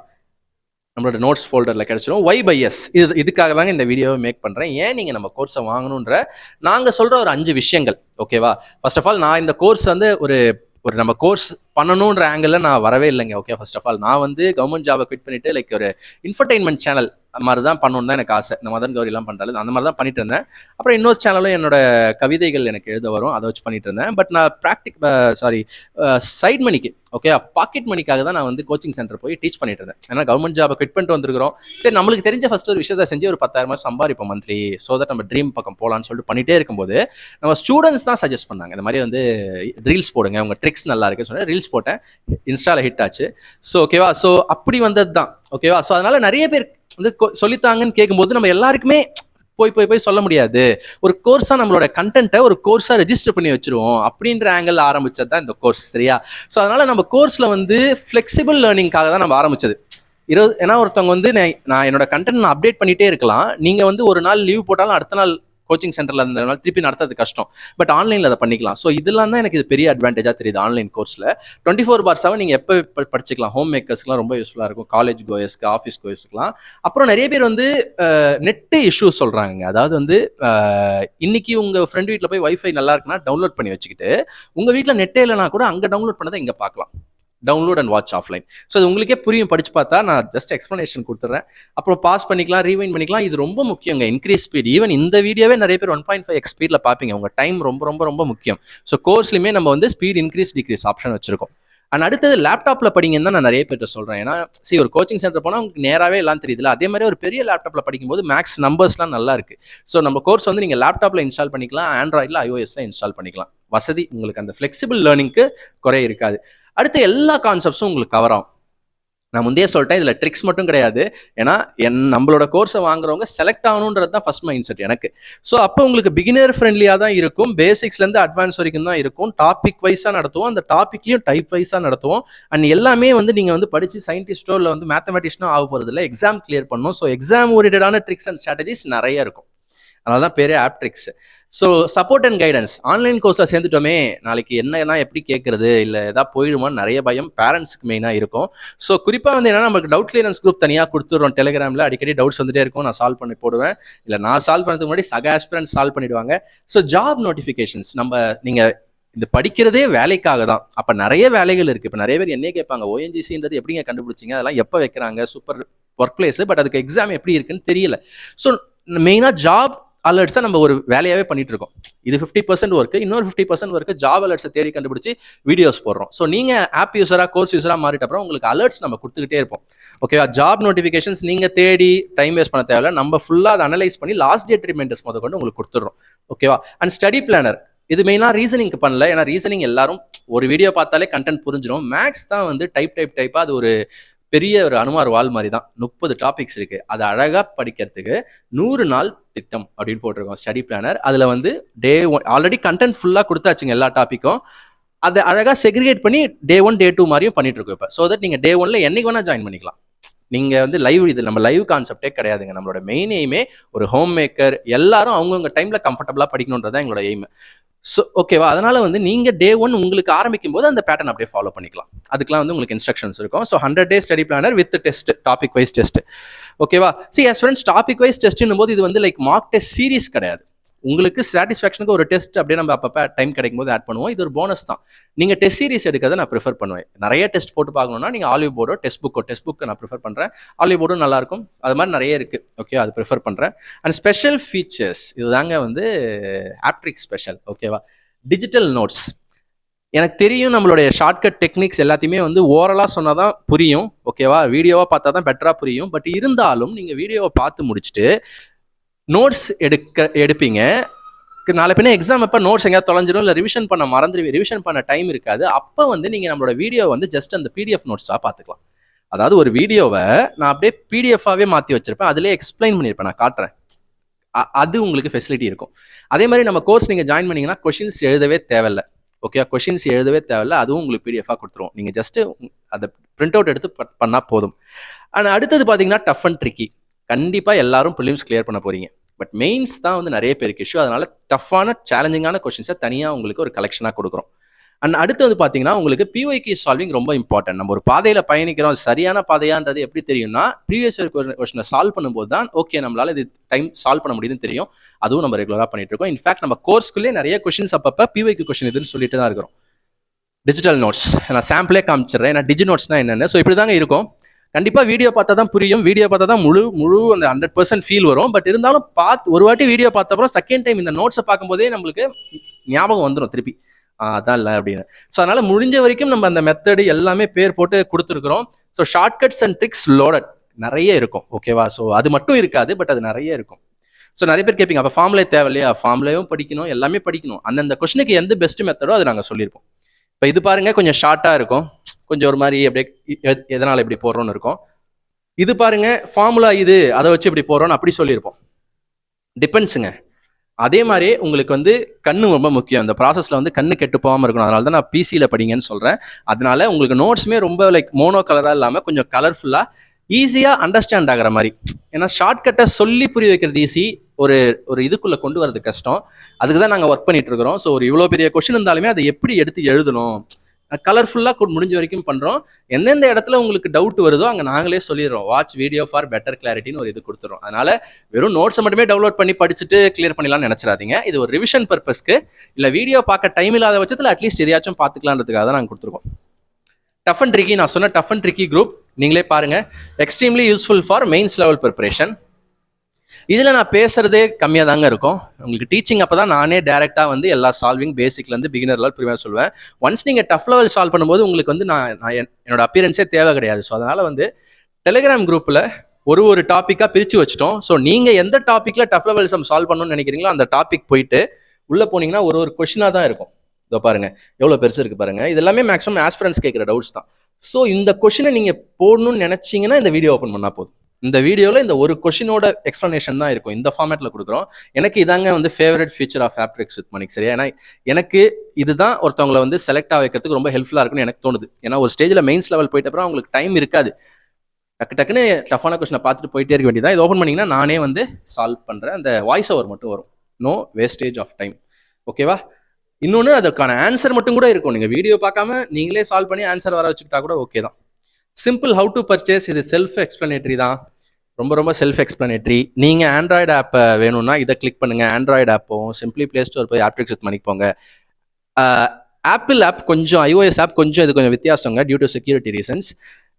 நம்மளோட நோட்ஸ் ஃபோல்டரில் கிடச்சிடும் ஒய் பை எஸ் இது இதுக்காக தாங்க இந்த வீடியோவை மேக் பண்ணுறேன் ஏன் நீங்கள் நம்ம கோர்ஸை வாங்கணுன்ற நாங்கள் சொல்கிற ஒரு அஞ்சு விஷயங்கள் ஓகேவா ஃபர்ஸ்ட் ஆஃப் ஆல் நான் இந்த கோர்ஸ் வந்து ஒரு ஒரு நம்ம கோர்ஸ் பண்ணணுன்ற ஆங்கிளில் நான் வரவே இல்லைங்க ஓகே ஃபர்ஸ்ட் ஆஃப் ஆல் நான் வந்து கவர்மெண்ட் ஜாபை குவிட் பண்ணிட்டு லைக் ஒரு இன்ஃபர்டைன்மெண்ட் சேனல் மாதிரி தான் பண்ணணும் தான் எனக்கு ஆசை. இந்த மதன் கௌரிலாம் பண்ணுறாரு அந்த மாதிரி தான் பண்ணிட்டு இருந்தேன். அப்புறம் இன்னொரு சேனலும் என்னோட கவிதைகள் எனக்கு எழுத வரும். அதை வச்சு பண்ணிட்டு இருந்தேன். பட் நான் ப்ராக்டிக் சாரி சைட் மணிக்கு ஓகே பாக்கெட் மணிக்காக தான் நான் வந்து கோச்சிங் சென்டர் போய் டீச் பண்ணிட்டு இருந்தேன். ஏன்னா கவர்மெண்ட் ஜாபை குவிட் பண்ணிட்டு வந்திருக்கிறோம். சரி நம்மளுக்கு தெரிஞ்ச ஃபர்ஸ்ட் ஒரு விஷயத்தை செஞ்சு ஒரு பத்தாயிரம் ரூபாய் சம்பாதிப்போம் மந்த்லி ஸோ தட் நம்ம ட்ரீம் பக்கம் போகலான்னு சொல்லிட்டு பண்ணிட்டே இருக்கும்போது நம்ம ஸ்டூடெண்ட்ஸ் தான் சஜஸ்ட் பண்ணாங்க. இந்த மாதிரி வந்து ரீல்ஸ் போடுங்க உங்கள் ட்ரிக்ஸ் நல்லா இருக்குன்னு சொன்னேன் ரீல்ஸ் போட்டேன். இன்ஸ்டாவில் ஹிட் ஆச்சு. ஸோ ஓகேவா ஸோ அப்படி வந்தது தான் ஓகேவா ஸோ அதனால நிறைய பேர் வந்து கொ- சொல்லித்தாங்கன்னு கேட்கும்போது நம்ம எல்லாருக்குமே போய் போய் போய் சொல்ல முடியாது. ஒரு கோர்ஸாக நம்மளோட கண்டென்ட்டை ஒரு கோர்ஸாக ரெஜிஸ்டர் பண்ணி வச்சுருவோம். அப்படின்ற ஆங்கிள் ஆரம்பிச்சது தான் இந்த கோர்ஸ் சரியா? ஸோ அதனால் நம்ம கோர்ஸில் வந்து ஃப்ளெக்சிபிள் லேர்னிங்காக தான் நம்ம ஆரம்பிச்சது. இருபது ஏன்னா ஒருத்தவங்க வந்து நான் நான் என்னோட கண்டென்ட் நான் அப்டேட் பண்ணிகிட்டே இருக்கலாம். நீங்கள் வந்து ஒரு நாள் லீவ் போட்டாலும் அடுத்த நாள் கோச்சிங் சென்டரில் இருந்ததுனால திருப்பி நடத்துறது கஷ்டம். பட் ஆன்லைனில் அதை பண்ணிக்கலாம். ஸோ இதெல்லாம் தான் எனக்கு இது பெரிய அட்வான்டேஜாக தெரியுது ஆன்லைன் கோர்ஸில் டுவெண்ட்டி ஃபோர் பார் செவன் நீங்கள் எப்போ படிச்சிக்கலாம் படிச்சுக்கலாம். ஹோம் மேக்கர்ஸ்க்குலாம் ரொம்ப யூஸ்ஃபுல்லாக இருக்கும். காலேஜ் கோயர்ஸ்க்கு ஆஃபீஸ் கோயர்ஸ்க்குலாம் அப்புறம் நிறைய பேர் வந்து நெட்டு இஷ்யூஸ் சொல்கிறாங்க அதாவது வந்து இன்னைக்கு உங்கள் ஃப்ரெண்ட் வீட்டில் போய் வைஃபை நல்லா இருக்குன்னா டவுன்லோட் பண்ணி வச்சுக்கிட்டு உங்கள் வீட்டில் நெட்டே இல்லைனா கூட அங்கே டவுன்லோட் பண்ணதை இங்கே பார்க்கலாம். Download and watch offline so அது உங்களுக்கே புரியும். படிச்சு பார்த்தா நான் ஜஸ்ட் எக்ஸ்ப்ளனேஷன் கொடுத்துட்றேன் அப்புறம் பாஸ் பண்ணிக்கலாம் ரீவைண்ட் பண்ணிக்கலாம். இது ரொம்ப முக்கியங்க. இன்க்ரீஸ் ஸ்பீட் ஈவன் இந்த வீடியோவே நிறைய பேர் ஒன் பாயிண்ட் ஃபைவ் எக்ஸ் ஸ்பீடில் பார்ப்பீங்க. உங்கள் டைம் ரொம்ப ரொம்ப ரொம்ப முக்கியம். ஸோ கோர்ஸ்லையுமே நம்ம வந்து ஸ்பீட் இன்க்ரீஸ் டிக்ரீஸ் ஆப்ஷன் வச்சிருக்கோம். அண்ட் அடுத்தது லேப்டாப்பில் படிங்கன்னு தான் நான் நிறைய பேர்கிட்ட சொல்கிறேன் ஏன்னா சரி ஒரு கோச்சிங் சென்டர் போனால் உங்களுக்கு நேராகவே எல்லாம் தெரியுதுல அதே மாதிரி ஒரு பெரிய லேப்டாப்பில் படிக்கும்போது மேக்ஸ் நம்பர்ஸ்லாம் நல்லா இருக்குது ஸோ நம்ம கோர்ஸ் வந்து நீங்கள் லேப்டாப்பில் இன்ஸ்டால் பண்ணிக்கலாம். ஆண்ட்ராய்டில் ஐஓஎஸ்ல இன்ஸ்டால் பண்ணிக்கலாம். வசதி உங்களுக்கு அந்த ஃப்ளெக்சிபிள் லேர்னிங்க்கு குறைய இருக்காது. அடுத்து எல்லா கான்செப்ட்ஸும் உங்களுக்கு கவர் ஆகும். நான் முந்தைய சொல்லிட்டேன் இதில் ட்ரிக்ஸ் மட்டும் கிடையாது. ஏன்னா என் நம்மளோட கோர்ஸை வாங்குறவங்க செலக்ட் ஆகணுன்றது தான் ஃபஸ்ட் மைண்ட் செட் எனக்கு. ஸோ அப்போ உங்களுக்கு பிகினர் ஃப்ரெண்ட்லியாக தான் இருக்கும். பேசிக்ஸ்லேருந்து அட்வான்ஸ் வரைக்கும் தான் இருக்கும். டாபிக் வைஸாக நடத்துவோம். அந்த டாப்பிக்லையும் டைப் வைஸாக நடத்துவோம். அண்ட் எல்லாமே வந்து நீங்கள் வந்து படித்து சயின்டிஸ்டோ இல்லை வந்து மேத்தமெட்டிக்ஸ்னோ ஆக போகிறது இல்லை எக்ஸாம் கிளியர் பண்ணணும். ஸோ எக்ஸாம் ஓரியடான ட்ரிக்ஸ் அண்ட் ஸ்ட்ராட்டஜிஸ் நிறைய இருக்கும். அதனால தான் பேரே Aptrix. So support and guidance online கோர்ஸில் சேர்ந்துட்டோமே நாளைக்கு என்னன்னா எப்படி கேட்குறது இல்லை எதாவது போயிடுமான்னு நிறைய பயம் பேரண்ட்ஸ்க்கு மெயினாக இருக்கும். ஸோ குறிப்பாக வந்து என்னன்னா நமக்கு டவுட் கிளியரன்ஸ் குரூப் தனியாக கொடுத்துட்றோம் டெலிகிராமில் அடிக்கடி டவுட்ஸ் வந்துட்டே இருக்கும். நான் சால்வ் பண்ணி போடுவேன். இல்லை நான் சால்வ் பண்ணுறதுக்கு முன்னாடி சக ஆஸ்பிரன்ட் சால்வ் பண்ணிடுவாங்க. ஸோ ஜாப் நோட்டிஃபிகேஷன்ஸ் நம்ம நீங்கள் இந்த படிக்கிறதே வேலைக்காக தான். அப்போ நிறைய வேலைகள் இருக்குது இப்போ நிறைய பேர் என்னையே கேட்பாங்க ஓஎன்ஜிசின்றது எப்படிங்க கண்டுபிடிச்சிங்க? அதெல்லாம் எப்போ வைக்கிறாங்க? சூப்பர் ஒர்க் பிளேஸ் பட் அதுக்கு எக்ஸாம் எப்படி இருக்குன்னு தெரியல. ஸோ மெயினாக ஜாப் அலர்ட்ஸை நம்ம ஒரு வேலையாகவே பண்ணிட்டு இருக்கோம் இது ஃபிஃப்டி பர்சன்ட் ஒர்க்கு இன்னொரு ஃபிஃப்டி பர்சன்ட் ஒர்க்கு ஜாப் அலர்ட்ஸை தேடி கண்டுபிடிச்சி வீடியோஸ் போடுறோம். ஸோ நீங்கள் ஆப் யூஸராக கோர்ஸ் யூஸராக மாறிட்ட அப்புறம் உங்களுக்கு அலர்ட்ஸ் நம்ம கொடுத்துக்கிட்டே இருப்போம். ஓகேவா ஜாப் நோட்டிஃபிகேஷன்ஸ் நீங்கள் தேடி டைம் வேஸ்ட் பண்ண தேவையில்ல. நம்ம ஃபுல்லாக அதை அனலைஸ் பண்ணி லாஸ்ட் டே ட்ரீட்மெண்ட்ஸ் முத கொண்டு உங்களுக்கு கொடுத்துட்றோம். ஓகேவா அண்ட் ஸ்டடி பிளானர் இது மெயினாக ரீசனிங்க்கு பண்ணல. ஏன்னா ரீசனிங் எல்லாரும் ஒரு வீடியோ பார்த்தாலே கண்டென்ட் புரிஞ்சிடும் மேக்ஸ் தான் வந்து டைப் டைப் டைப்பாக அது ஒரு பெரிய ஒரு அனுமார் வால் மாதிரி தான் முப்பது டாபிக்ஸ் இருக்கு. அதை அழகாக படிக்கிறதுக்கு நூறு நாள் திட்டம் அப்படின்னு போட்டிருக்கோம் ஸ்டடி பிளானர் அதில் வந்து டே ஒன் ஆல்ரெடி கண்டென்ட் ஃபுல்லாக கொடுத்தாச்சுங்க எல்லா டாப்பிக்கும் அதை அழகாக செக்ரிகேட் பண்ணி டே ஒன் டே டூ மாதிரியும் பண்ணிட்டு இருக்கோம் இப்போ ஸோ தட் நீங்கள் டே ஒன்ல என்னைக்கு வேணால் ஜாயின் பண்ணிக்கலாம். நீங்கள் வந்து லைவ் இது நம்ம லைவ் கான்செப்டே கிடையாதுங்க. நம்மளோட மெயின் எய்மே ஒரு ஹோம் மேக்கர் எல்லாரும் அவங்கவுங்க டைமில் கம்ஃபர்டபுளாக படிக்கணுன்றது தான் எங்களோட எய்ம் ஸோ ஓகேவா அதனால வந்து நீங்கள் டே ஒன் உங்களுக்கு ஆரம்பிக்கும் போது அந்த பேட்டர்ன் அப்படியே ஃபாலோ பண்ணிக்கலாம். அதுக்கெலாம் வந்து உங்களுக்கு இன்ஸ்ட்ரக்ஷன்ஸ் இருக்கும். So hundred day study planner with test topic wise test ஓகேவா சி எஸ் ஃப்ரெண்ட்ஸ் டாபிக் வைஸ் டெஸ்ட்னும் போது இது வந்து லைக் மார்க் டெஸ்ட் சீரிஸ் கிடையாது. உங்களுக்கு சாட்டிஸ்ஃபேக்ஷனுக்கு ஒரு டெஸ்ட் அப்படியே நம்ம அப்பப்போ டைம் கிடைக்கும் போது ஆட் பண்ணுவோம். இது ஒரு போனஸ் தான். நீங்கள் டெஸ்ட் சீரிஸ் எடுக்கிறத நான் ப்ரிஃபர் பண்ணுவேன். நிறைய டெஸ்ட் போட்டு பார்க்கணும்னா நீங்கள் ஆலிவ் போர்டோ டெஸ்ட் புக்கோ டெஸ்ட் புக்கை நான் ப்ரிஃபர் பண்ணுறேன் ஆலிவ் போர்டும் நல்லாயிருக்கும். அது மாதிரி நிறைய இருக்குது ஓகே அது ப்ரிஃபர் பண்ணுறேன் அண்ட் ஸ்பெஷல் ஃபீச்சர்ஸ் இதுதாங்க வந்து ஆப்ட்ரிக் ஸ்பெஷல் ஓகேவா டிஜிட்டல் நோட்ஸ் எனக்கு தெரியும் நம்மளுடைய ஷார்ட்கட் டெக்னிக்ஸ் எல்லாத்தையுமே வந்து ஓரலாக சொன்னால் தான் புரியும் ஓகேவா வீடியோவாக பார்த்தா தான் பெட்டராக புரியும். பட் இருந்தாலும் நீங்கள் வீடியோவை பார்த்து முடிச்சுட்டு நோட்ஸ் எடுக்க எடுப்பீங்க. நாளை பின்ன எக்ஸாம் அப்போ நோட்ஸ் எங்கேயாவது தொலைஞ்சிரும் இல்லை ரிவிஷன் பண்ண மறந்துடுவீங்க ரிவிஷன் பண்ண டைம் இருக்காது. அப்போ வந்து நீங்கள் நம்மளோட வீடியோ வந்து ஜஸ்ட் அந்த பிடிஎஃப் நோட்ஸாக பார்த்துக்கலாம். அதாவது ஒரு வீடியோவை நான் அப்படியே பிடிஎஃபாகவே மாற்றி வச்சிருப்பேன். அதிலே எக்ஸ்பிளைன் பண்ணியிருப்பேன் நான் காட்டுறேன். அ- அது உங்களுக்கு ஃபெசிலிட்டி இருக்கும். அதே மாதிரி நம்ம கோர்ஸ் நீங்கள் ஜாயின் பண்ணிங்கன்னா கொஷின்ஸ் எழுதவே தேவையில்ல. ஓகே கொஷின்ஸ் எழுதவே தேவையில்ல. அதுவும் உங்களுக்கு பிடிஎஃபாக கொடுத்துருவோம் நீங்கள் ஜஸ்ட்டு அதை பிரிண்ட் அவுட் எடுத்து பண்ணால் போதும். ஆனால் அடுத்தது பார்த்தீங்கன்னா டஃப் அண்ட் ட்ரிக்கி கண்டிப்பாக எல்லாரும் ப்ரிலிம்ஸ் கிளியர் பண்ண போகிறீங்க பட் மெயின்ஸ் தான் வந்து நிறைய பேருக்கு இஷ்யூ அதனால் டஃப்பான சேலஞ்சிங்கான கொஷின்ஸை தனியாக உங்களுக்கு ஒரு கலெக்ஷனாக கொடுக்குறோம். அண்ட் அடுத்து வந்து பார்த்தீங்கன்னா உங்களுக்கு பிஒய்கே சால்விங் ரொம்ப இம்பார்ட்டன்ட் நம்ம ஒரு பாதையில் பயணிக்கிறோம். அது சரியான பாதையான்றது எப்படி தெரியும்னா ப்ரீவியஸ் கொஸ்டினை சால்வ் பண்ணும்போது தான் ஓகே நம்மளால் இது டைம் சால்வ் பண்ண முடியுதுன்னு தெரியும். அதுவும் நம்ம ரெகுலராக பண்ணிட்டு இருக்கோம். இன்ஃபேக்ட் நம்ம கோர்ஸ்க்குள்ளே நிறைய கொஷின்ஸ் அப்பப்போ பிஒய்க்கு கொஷின் இதுன்னு சொல்லிட்டு தான் இருக்கிறோம். டிஜிட்டல் நோட்ஸ் நான் சாம்பிளே காமிச்சிடுறேன். ஏன்னா டிஜி நோட்ஸ்னா என்னென்ன. ஸோ இப்படி தாங்க இருக்கும். கண்டிப்பாக வீடியோ பார்த்தா தான் புரியும். வீடியோ பார்த்தா தான் முழு முழு அந்த ஹண்ட்ரட் பர்சன்ட் ஃபீல் வரும். பட் இருந்தாலும் பார்த்து ஒரு வாட்டி வீடியோ பார்த்த அப்புறம் செகண்ட் டைம் இந்த நோட்ஸை பார்க்கும்போதே நம்மளுக்கு ஞாபகம் வந்துடும் திருப்பி. அதான் இல்லை அப்படின்னு. ஸோ அதனால் முடிஞ்ச வரைக்கும் நம்ம அந்த மெத்தடு எல்லாமே பேர் போட்டு கொடுத்துருக்குறோம். So shortcuts and tricks loaded நிறைய இருக்கும். ஓகேவா ஸோ அது மட்டும் இருக்காது பட் அது நிறைய இருக்கும். ஸோ நிறைய பேர் கேட்பீங்க அப்போ ஃபார்ம்லே தேவையில்லையா? ஃபார்ம்லேயும் படிக்கணும் எல்லாமே படிக்கணும். அந்தந்த கொஸ்டினுக்கு எந்த பெஸ்ட் மெத்தடோ அது நாங்கள் சொல்லியிருப்போம். இப்போ இது பாருங்க கொஞ்சம் ஷார்ட்டாக இருக்கும். கொஞ்சம் ஒரு மாதிரி அப்படியே எதனால் இப்படி போடுறோன்னு இருக்கும். இது பாருங்க ஃபார்முலா இது அதை வச்சு இப்படி போடுறோம்னு அப்படி சொல்லியிருப்போம். டிபெண்ட்ஸுங்க அதே மாதிரி உங்களுக்கு வந்து கண்ணு ரொம்ப முக்கியம். இந்த ப்ராசஸில் வந்து கண்ணு கெட்டு போகாமல் இருக்கணும். அதனால தான் நான் பிசியில் படிங்கன்னு சொல்கிறேன் அதனால உங்களுக்கு நோட்ஸுமே ரொம்ப லைக் மோனோ கலராக இல்லாமல் கொஞ்சம் கலர்ஃபுல்லாக ஈஸியாக அண்டர்ஸ்டாண்ட் ஆகிற மாதிரி. ஏன்னா ஷார்ட்கட்டை சொல்லி புரிய வைக்கிறது ஈஸி ஒரு ஒரு இதுக்குள்ளே கொண்டு வரது கஷ்டம். அதுக்கு தான் நாங்கள் ஒர்க் பண்ணிட்டு இருக்கிறோம் ஸோ ஒரு இவ்வளோ பெரிய கொஷின் இருந்தாலுமே அதை எப்படி எடுத்து எழுதணும்? கலர்ஃபுல்லாக முடிஞ்ச வரைக்கும் பண்ணுறோம் எந்தெந்த இடத்துல உங்களுக்கு டவுட் வருதோ அங்கே நாங்களே சொல்லிடுறோம். வாட்ச் வீடியோ ஃபார் பெட்டர் கிளாரிட்டின்னு ஒரு இது கொடுத்துறோம். அதனால வெறும் நோட்ஸை மட்டுமே டவுன்லோட் பண்ணி படிச்சுட்டு கிளியர் பண்ணலாம்னு நினச்சிடாதீங்க. இது ஒரு ரிவிஷன் பர்பஸ்க்கு இல்லை வீடியோ பார்க்க டைம் இல்லாத பட்சத்தில் அட்லீஸ்ட் எதையாச்சும் பார்த்துக்கலான்றதுக்காக தான் நாங்கள் கொடுத்துருக்கோம். டஃப் அண்ட் ட்ரிக்கி நான் சொன்ன டஃப் அண்ட் ட்ரிக்கி குரூப் நீங்களே பாருங்கள் extremely useful for mains level preparation இதில் நான் பேசுகிறதே கம்மியாக தாங்க இருக்கும். உங்களுக்கு டீச்சிங் அப்போ தான் நானே டேரெக்டாக வந்து எல்லா சால்விங் பேசிக்லேருந்து பிகினர் லெவல் ப்ரிமியர் சொல்லுவேன். ஒன்ஸ் நீங்கள் டஃப் லெவல் சால்வ் பண்ணும்போது உங்களுக்கு வந்து நான் நான் என்- என்னோட அப்பியரன்ஸே தேவை கிடையாது. ஸோ அதனால் வந்து டெலிகிராம் குரூப்பில் ஒரு ஒரு டாப்பிக்காக பிரித்து வச்சிட்டோம். ஸோ நீங்கள் எந்த டாப்பிக்கில் டஃப் லெவல் சம் சால்வ் பண்ணணும்னு நினைக்கிறீங்களோ அந்த டாபிக் போயிட்டு உள்ளே போனீங்கன்னா ஒரு ஒரு கொஷினாக தான் இருக்கும். இதோ பாருங்க எவ்வளோ பெருசு இருக்கு பாருங்க. இது எல்லாமே மேக்ஸிமம் ஆஸ்பிரன்ஸ் கேட்குற டவுட்ஸ் தான். ஸோ இந்த கொஷினை நீங்கள் போடணும்னு நினச்சிங்கன்னா இந்த வீடியோ ஓப்பன் பண்ணால் போதும். இந்த வீடியோவில் இந்த ஒரு கொஷினோட எக்ஸ்ப்ளனேஷன் தான் இருக்கும். இந்த ஃபார்மேட்டில் கொடுக்குறோம். எனக்கு இதாங்க வந்து ஃபேவரட் ஃபீச்சர் ஆஃப் ஆப்ட்ரிக்ஸ் வித் மணிக் சரியா? ஏன்னா எனக்கு இதுதான் ஒருத்தவங்களை வந்து செலக்ட் ஆக வைக்கிறதுக்கு ரொம்ப ஹெல்ப்ஃபுல்லாக இருக்குன்னு எனக்கு தோணுது. ஏன்னா ஒரு ஸ்டேஜில் மெயின்ஸ் லெவல் போயிட்ட அப்புறம் அவங்களுக்கு டைம் இருக்காது. டக்கு டக்குன்னு டஃபான கொஸ்டினை பார்த்துட்டு போயிட்டே இருக்க வேண்டியதான் இது ஓப்பன் பண்ணிங்கன்னா நானே வந்து சால்வ் பண்ணுறேன் அந்த வாய்ஸ் ஓவர் மட்டும் வரும். நோ வேஸ்டேஜ் ஆஃப் டைம் ஓகேவா இன்னொன்று அதற்கான ஆன்சர் மட்டும் கூட இருக்கும். நீங்கள் வீடியோ பார்க்காம நீங்களே சால்வ் பண்ணி ஆன்சர் வர வச்சுக்கிட்டா கூட ஓகே தான். சிம்பிள் ஹவு டு பர்ச்சேஸ் இது செல்ஃப் எக்ஸ்பிளனேட்டரி தான். ரொம்ப ரொம்ப செல்ஃப் எக்ஸ்பிளனேட்டரி நீங்கள் ஆண்ட்ராய்டு ஆப்பை வேணும்னா இதை கிளிக் பண்ணுங்கள் ஆண்ட்ராய்டு ஆப்பும் சிம்பிளி பிளே ஸ்டோர் போய் ஆப் ட்ரிக்ஸ் மணிக்கு போங்க. ஆப்பிள் ஆப் கொஞ்சம் ஐஓஎஸ் ஆப் கொஞ்சம் இது கொஞ்சம் வித்தியாசங்க டியூ டு செக்யூரிட்டி ரீசன்ஸ்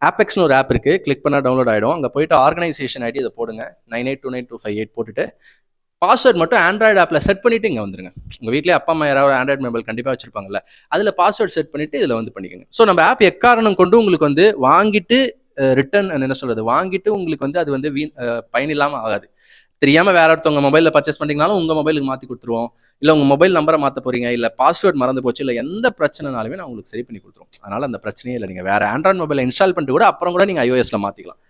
ஆப்பெக்ஸ்னு ஒரு ஆப் இருக்குது கிளிக் பண்ணால் டவுன்லோட் ஆகிடும் அங்கே போயிட்டு ஆர்கனைசேஷன் ஐடி இதை போடுங்க. Nine eight two nine two five eight போட்டுட்டு பாஸ்வேர்ட் மட்டும் ஆண்ட்ராய்டு ஆப்பில் செட் பண்ணிவிட்டு இங்கே வந்துருங்க. உங்கள் வீட்டிலே அப்பா அம்மா யாராவது ஆண்ட்ராய்டு மொபைல் கண்டிப்பாக வச்சிருப்பாங்கல்ல. அதில் பாஸ்வேர்ட் செட் பண்ணிவிட்டு இதில் வந்து பண்ணிக்கோங்க. ஸோ நம்ம ஆப் எக்காரணம் கொண்டு உங்களுக்கு வந்து வாங்கிட்டு ரிட்டர்ன் என்ன சொல்றது? வாங்கிட்டு உங்களுக்கு வந்து அது வந்து வீண் பயனில்லாமல் ஆகாது. தெரியாமல் வேற ஒருத்தவங்க மொபைலில் பர்ச்சேஸ் பண்ணிங்கனாலும் உங்கள் மொபைலுக்கு மாற்றி கொடுத்துருவோம். இல்லை உங்கள் மொபைல் நம்பரை மாற்ற போறீங்க. இல்லை பாஸ்வேர்ட் மறந்து போச்சு. இல்லை எந்த பிரச்சனைனாலுமே நான் உங்களுக்கு சரி பண்ணி கொடுத்துருவோம். அதனால் அந்த பிரச்சனையே இல்லை. நீங்கள் வேறு ஆண்ட்ராய்ட் மொபைல் இன்ஸ்டால் பண்ணிட்டு கூட அப்புறம் கூட நீங்கள் ஐஓஎஸில் மாற்றிக்கலாம்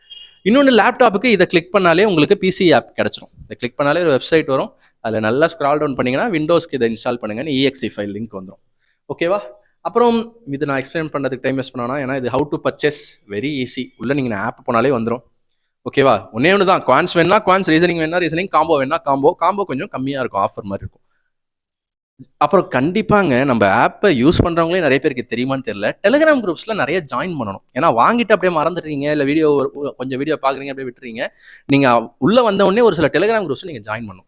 இன்னொன்று லேப்டாப்புக்கு இதை கிளிக் பண்ணாலே உங்களுக்கு பிசி ஆப் கிடச்சிரும். இதை கிளிக் பண்ணாலே ஒரு வெப்சைட் வரும். அதில் நல்லா ஸ்க்ரால் டவுன் பண்ணிங்கன்னா விண்டோஸ்க்கு இதை இன்ஸ்டால் பண்ணுங்கன்னு இஎக்ஸி ஃபைல் லிங்க் வந்துடும் ஓகேவா அப்புறம் இது நான் எக்ஸ்பிளைன் பண்ணுறதுக்கு டைம் வேஸ்ட் பண்ணானா ஏன்னா இது how to purchase very easy உள்ளே நீங்கள் ஆப் போனாலே வந்துடும் ஓகேவா ஒன்னே ஒன்று தான் குவான்ஸ் வேணா குவான்ஸ் ரீசனிங் வேணா ரீசனிங் காம்போ வேணா காம்போ காம்போ கொஞ்சம் கம்மியாக இருக்கும் ஆஃபர் மாதிரி இருக்கும். அப்புறம் கண்டிப்பாங்க நம்ம ஆப்பை யூஸ் பண்ணுறவங்களே நிறைய பேருக்கு தெரியுமான்னு தெரியல. டெலிகிராம் குரூப்ஸில் நிறைய ஜாயின் பண்ணணும். ஏன்னா வாங்கிட்டு அப்படியே மறந்துடுறீங்க இல்லை வீடியோ கொஞ்சம் வீடியோ பார்க்குறீங்க அப்படியே விட்டுறீங்க. நீங்கள் உள்ளே வந்த உடனே ஒரு சில டெலிகிராம் குரூப்ஸ் நீங்கள் ஜாயின் பண்ணணும்.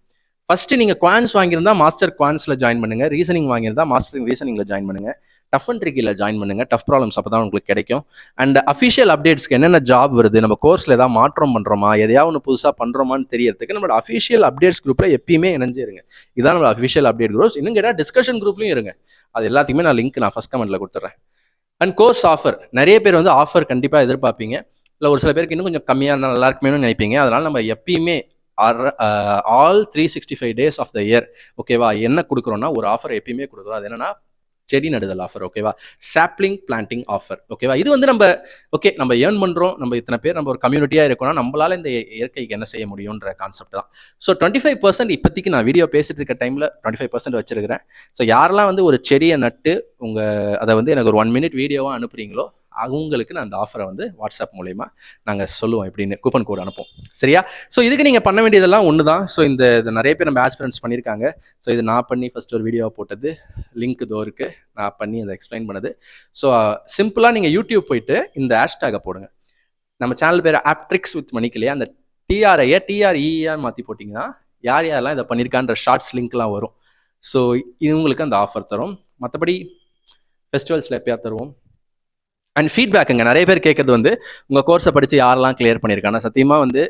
ஃபஸ்ட்டு நீங்கள் குவான்ஸ் வாங்கியிருந்தா மாஸ்டர் குவான்ஸில் ஜாயின் பண்ணுங்க. ரீசனிங் வாங்கியிருந்தா மாஸ்டர் ரீசனிங்கில் ஜாயின் பண்ணுங்கள் டஃப் அண்ட் ட்ரிக்கில் ஜாயின் பண்ணுங்கள் டஃப் ப்ராப்ளம்ஸ் அப்போ தான் உங்களுக்கு கிடைக்கும். அண்ட் அஃபிஷியல் அப்டேட்ஸ்க்கு என்னென்ன ஜாப் வருது? நம்ம கோர்ஸில் ஏதாவது மாற்றம் பண்ணுறோமா எதையாவது ஒன்று புதுசாக பண்ணுறோமான்னு தெரியறதுக்கு நம்மளோட அஃபிஷியல் அப்டேட்ஸ் குரூப்பில் எப்பயுமே இணைஞ்சிருங்க. இதான் நம்ம அஃபிஷியல் அப்டேட் குரூப்ஸ் இன்னும் கேட்டால் டிஸ்கஷன் குரூப்லையும் இருங்க. அது எல்லாத்தையுமே நான் லிங்க் நான் ஃபஸ்ட் கமெண்ட்டில் கொடுத்துட்றேன் அண்ட் கோர்ஸ் ஆஃபர் நிறைய பேர் வந்து ஆஃபர் கண்டிப்பாக எதிர்பார்ப்பீங்க. இல்லை ஒரு சில பேருக்கு இன்னும் கொஞ்சம் கம்மியாக இருந்தால் நல்லா இருக்குமேனு நினைப்பீங்க. அதனால் நம்ம எப்பயுமே all three sixty five days of the year ஓகேவா என்ன கொடுக்குறோன்னா ஒரு ஆஃபர் எப்பயுமே கொடுக்குறோம் அது என்னன்னா செடி நடுதல் ஆஃபர் ஓகேவா சாப்ளிங் பிளான்டிங் ஆஃபர் ஓகேவா இது வந்து நம்ம ஓகே நம்ம ஏர்ன் பண்ணுறோம் நம்ம இத்தனை பேர் நம்ம ஒரு கம்யூனிட்டியாக இருக்கோம்னா நம்மளால் இந்த இயற்கைக்கு என்ன செய்ய முடியுன்ற கான்செப்ட் தான். ஸோ டுவெண்ட்டி ஃபைவ் பர்சன்ட் இப்போதைக்கு நான் வீடியோ பேசிட்டு இருக்க டைமில் டுவெண்ட்டி ஃபைவ் பர்சன்ட் வச்சிருக்கிறேன். ஸோ யாரெல்லாம் வந்து ஒரு செடியை நட்டு உங்கள் அதை வந்து எனக்கு ஒரு ஒன் மினிட் வீடியோவாக அனுப்புறீங்களோ அவங்களுக்கு நான் அந்த ஆஃபரை வந்து வாட்ஸ்அப் மூலயமா நாங்கள் சொல்லுவோம் எப்படின்னு கூப்பன் கோடு அனுப்போம் சரியா? ஸோ இதுக்கு நீங்கள் பண்ண வேண்டியதெல்லாம் ஒன்று தான் ஸோ இந்த இது நிறைய பேர் நம்ம ஆஸ்பிரன்ஸ் பண்ணியிருக்காங்க ஸோ இது நான் பண்ணி ஃபர்ஸ்ட் ஒரு வீடியோ போட்டது லிங்க் இதோ இருக்கு. நான் பண்ணி அதை எக்ஸ்பிளைன் பண்ணது. ஸோ சிம்பிளாக நீங்கள் யூடியூப் போயிட்டு இந்த ஹேஷ்டேகை போடுங்க. நம்ம சேனல் பேர் ஆப்ட்ரிக்ஸ் வித் மணிக்கலையே அந்த டிஆர்ஐயை டிஆர்இஆர் மாற்றி போட்டிங்கன்னா யார் யாரெல்லாம் இதை பண்ணியிருக்கான்ற ஷார்ட்ஸ் லிங்க்லாம் வரும். ஸோ இவங்களுக்கு அந்த ஆஃபர் தரும். மற்றபடி ஃபெஸ்டிவல்ஸில் எப்போயா தருவோம். அண்ட் ஃபீட்பேக்குங்க நிறைய பேர் கேட்குறது வந்து உங்கள் கோர்ஸை படித்து யாரெல்லாம் கிளியர் பண்ணியிருக்காங்க? சத்தியமாக வந்து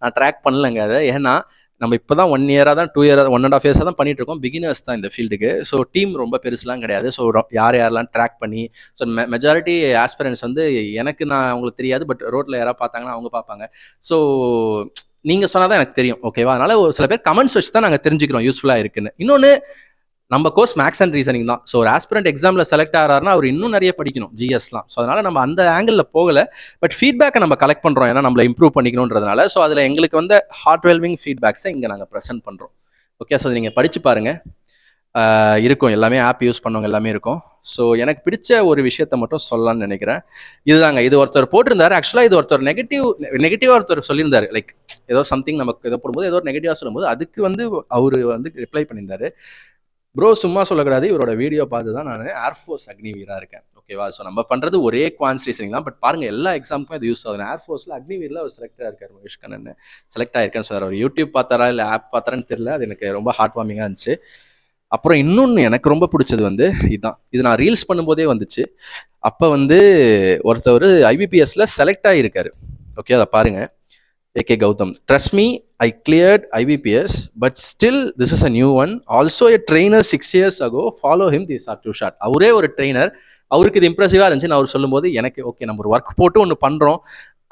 நான் ட்ராக் பண்ணலங்க அதை. ஏன்னா நம்ம இப்போ தான் ஒன் இயராக தான் two year one and half இயர்ஸாக தான் பண்ணிட்டு இருக்கோம் பிகினர்ஸ் தான் இந்த ஃபீல்டுக்கு ஸோ டீம் ரொம்ப பெருசுலாம் கிடையாது. ஸோ யார் யாரெல்லாம் ட்ராக் பண்ணி ஸோ மெ மெஜாரிட்டி ஆஸ்பிரன்ஸ் வந்து எனக்கு நான் அவங்களுக்கு தெரியாது. பட் ரோட்டில் யாராவது பார்த்தாங்கன்னா அவங்க பார்ப்பாங்க. ஸோ நீங்கள் சொன்னால் தான் எனக்கு தெரியும். ஓகேவா அதனால் ஒரு சில பேர் கமெண்ட்ஸ் வச்சு தான் நாங்கள் தெரிஞ்சுக்கிறோம். யூஸ்ஃபுல்லாக இருக்குன்னு. இன்னொன்று நம்ம கோர்ஸ் மேக்ஸ் அண்ட் ரீசனிங் தான். ஸோ ஒரு ஆஸ்பிரண்ட் எக்ஸாமில் செலக்ட் ஆகிறாருன்னா அவர் இன்னும் நிறைய படிக்கணும் ஜிஎஸ்லாம் ஸோ அதனால் நம்ம அந்த ஆங்கிளில் போகலை. பட் ஃபீட்பேக்கை நம்ம கலெக்ட் பண்ணுறோம் ஏன்னா நம்மளை இம்ப்ரூவ் பண்ணிக்கணுன்றதுனால. ஸோ அதில் எங்களுக்கு வந்து ஹார்ட் வெல்விங் ஃபீட்பேக்ஸை இங்கே நாங்கள் ப்ரெசென்ட் பண்ணுறோம் ஓகே ஸோ நீங்கள் படித்து பாருங்கள் இருக்கும். எல்லாமே ஆப் யூஸ் பண்ணவங்க எல்லாமே இருக்கும். ஸோ எனக்கு பிடிச்ச ஒரு விஷயத்த மட்டும் சொல்லலாம்னு நினைக்கிறேன். இதுதாங்க. இது ஒருத்தர் போட்டிருந்தாரு. ஆக்சுவலாக இது ஒருத்தர் நெகட்டிவ் நெகட்டிவாக ஒருத்தர் சொல்லியிருந்தாரு. லைக் ஏதோ சம்திங் நமக்கு இதை போடும்போது ஏதோ ஒரு நெகட்டிவாக சொல்லும்போது அதுக்கு வந்து அவர் வந்து ரிப்ளை பண்ணியிருந்தாரு. ப்ரோ சும்மா சொல்லக்கூடாது. இவரோட வீடியோ பார்த்து தான் நான் ஏர்ஃபோர்ஸ் அக்னி வீராக இருக்கேன். ஓகேவா ஸோ நம்ம பண்ணுறது ஒரே குவான்ஸ் தான். பட் பாருங்கள் எல்லா எக்ஸாமுக்கும் இது யூஸ் ஆகுது. ஏர்ஃபோர்ஸில் அக்னி வீரில் அவர் செலக்டாக இருக்கார் மகேஷ் கண்ணன் செலக்ட் ஆகிருக்கேன் சார் அவர் யூடியூப் பார்த்தாரா? இல்லை ஆப் பார்த்தாரான்னு தெரியல. அது எனக்கு ரொம்ப ஹார்ட் வார்மிங்காக இருந்துச்சு. அப்புறம் இன்னொன்று எனக்கு ரொம்ப பிடிச்சது வந்து இதுதான் இது நான் ரீல்ஸ் பண்ணும்போதே வந்துச்சு. அப்போ வந்து ஒருத்தவர் ஐபிபிஎஸ்ல செலக்ட் ஆகியிருக்காரு ஓகே அதை பாருங்கள் AK Gautam. Trust me I cleared IBPS but still this is a new one also a trainer six years ago follow him this are too short அவரே ஒரு ட்ரெயினர் அவருக்கு இது இம்ப்ரெசிவாக இருந்துச்சுன்னு அவர் சொல்லும்போது எனக்கு ஓகே நம்ம ஒரு ஒர்க் போட்டு ஒன்று பண்ணுறோம்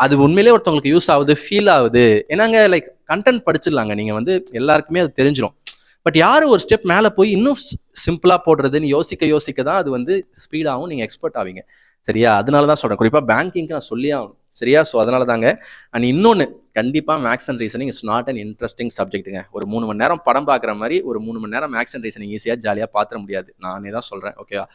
அது உண்மையிலே ஒருத்தவங்களுக்கு யூஸ் ஆகுது ஃபீல் ஆகுது. ஏன்னாங்க லைக் கண்டென்ட் படிச்சிடலாங்க. நீங்கள் வந்து எல்லாருக்குமே அது தெரிஞ்சிடும் பட் யார் ஒரு ஸ்டெப் மேலே போய் இன்னும் சிம்பிளாக போடுறதுன்னு யோசிக்க யோசிக்க தான் அது வந்து ஸ்பீடாகவும் நீங்கள் எக்ஸ்பர்ட் ஆவீங்க. சரியா? அதனால தான் சொல்கிறேன் குறிப்பாக பேங்கிங்க்கு நான் சொல்லி ஆகணும். சரியா? ஸோ அதனால தாங்க அண்ட் இன்னொன்று கண்டிப்பாக maths and reasoning is not an interesting சப்ஜெக்ட்டுங்க ஒரு மூணு மணி நேரம் படம் பார்க்குற மாதிரி ஒரு மூணு மணி நேரம் மேக்ஸ் அண்ட் ரீசனிங் ஈஸியாக ஜாலியாக பார்த்துட முடியாது. நானே தான் சொல்கிறேன் ஓகேவா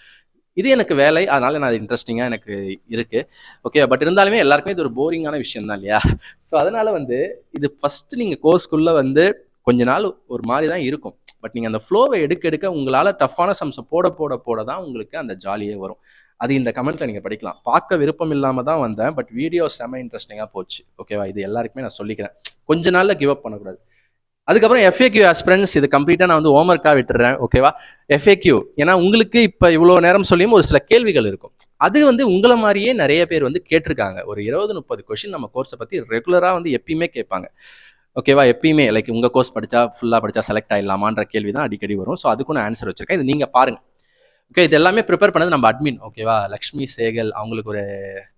இது எனக்கு வேலை அதனால நான் இன்ட்ரெஸ்டிங்காக எனக்கு இருக்குது ஓகே பட் இருந்தாலுமே எல்லாருக்குமே இது ஒரு போரிங்கான விஷயம் தான் இல்லையா? ஸோ அதனால் வந்து இது ஃபஸ்ட்டு நீங்கள் கோர்ஸ்குள்ளே வந்து கொஞ்ச நாள் ஒரு மாதிரி தான் இருக்கும். பட் நீங்கள் அந்த ஃப்ளோவை எடுக்க எடுக்க உங்களால் டஃப்பான சம்ஸை போட போட போட தான் உங்களுக்கு அந்த ஜாலியே வரும். அது இந்த கமெண்ட்ல நீங்கள் படிக்கலாம். பார்க்க விருப்பம் இல்லாமல் தான் வந்தேன் பட் வீடியோ செம இன்ட்ரெஸ்டிங்காக போச்சு. ஓகேவா இது எல்லாருக்குமே நான் சொல்லிக்கிறேன். கொஞ்ச நாளில் கிவ் அப் பண்ணக்கூடாது. அதுக்கப்புறம் எஃப்ஏக்யூ ஆஸ்பிரன்ஸ் இது கம்ப்ளீட்டாக நான் வந்து ஹோம்ஒர்க்காக விட்டுறேன். ஓகேவா எஃப்ஏக்யூ ஏன்னா உங்களுக்கு இப்போ இவ்வளோ நேரம் சொல்லியும் ஒரு சில கேள்விகள் இருக்கும். அது வந்து உங்களை மாதிரியே நிறைய பேர் வந்து கேட்டிருக்காங்க. ஒரு இருபது முப்பது கொஷின் நம்ம கோர்ஸை பற்றி ரெகுலராக வந்து எப்பயுமே கேட்பாங்க. ஓகேவா எப்பயுமே லைக் உங்கள் கோர்ஸ் படித்தா ஃபுல்லாக படித்தா செலக்ட் ஆகிடலாமான்ற கேள்வி தான் அடிக்கடி வரும். ஸோ அதுக்கும் நான் ஆன்சர் வச்சுருக்கேன். இது நீங்கள் பாருங்கள் ஓகே இது எல்லாமே ப்ரிப்பேர் பண்ணது நம்ம அட்மின் ஓகேவா லக்ஷ்மி சேகல் அவங்களுக்கு ஒரு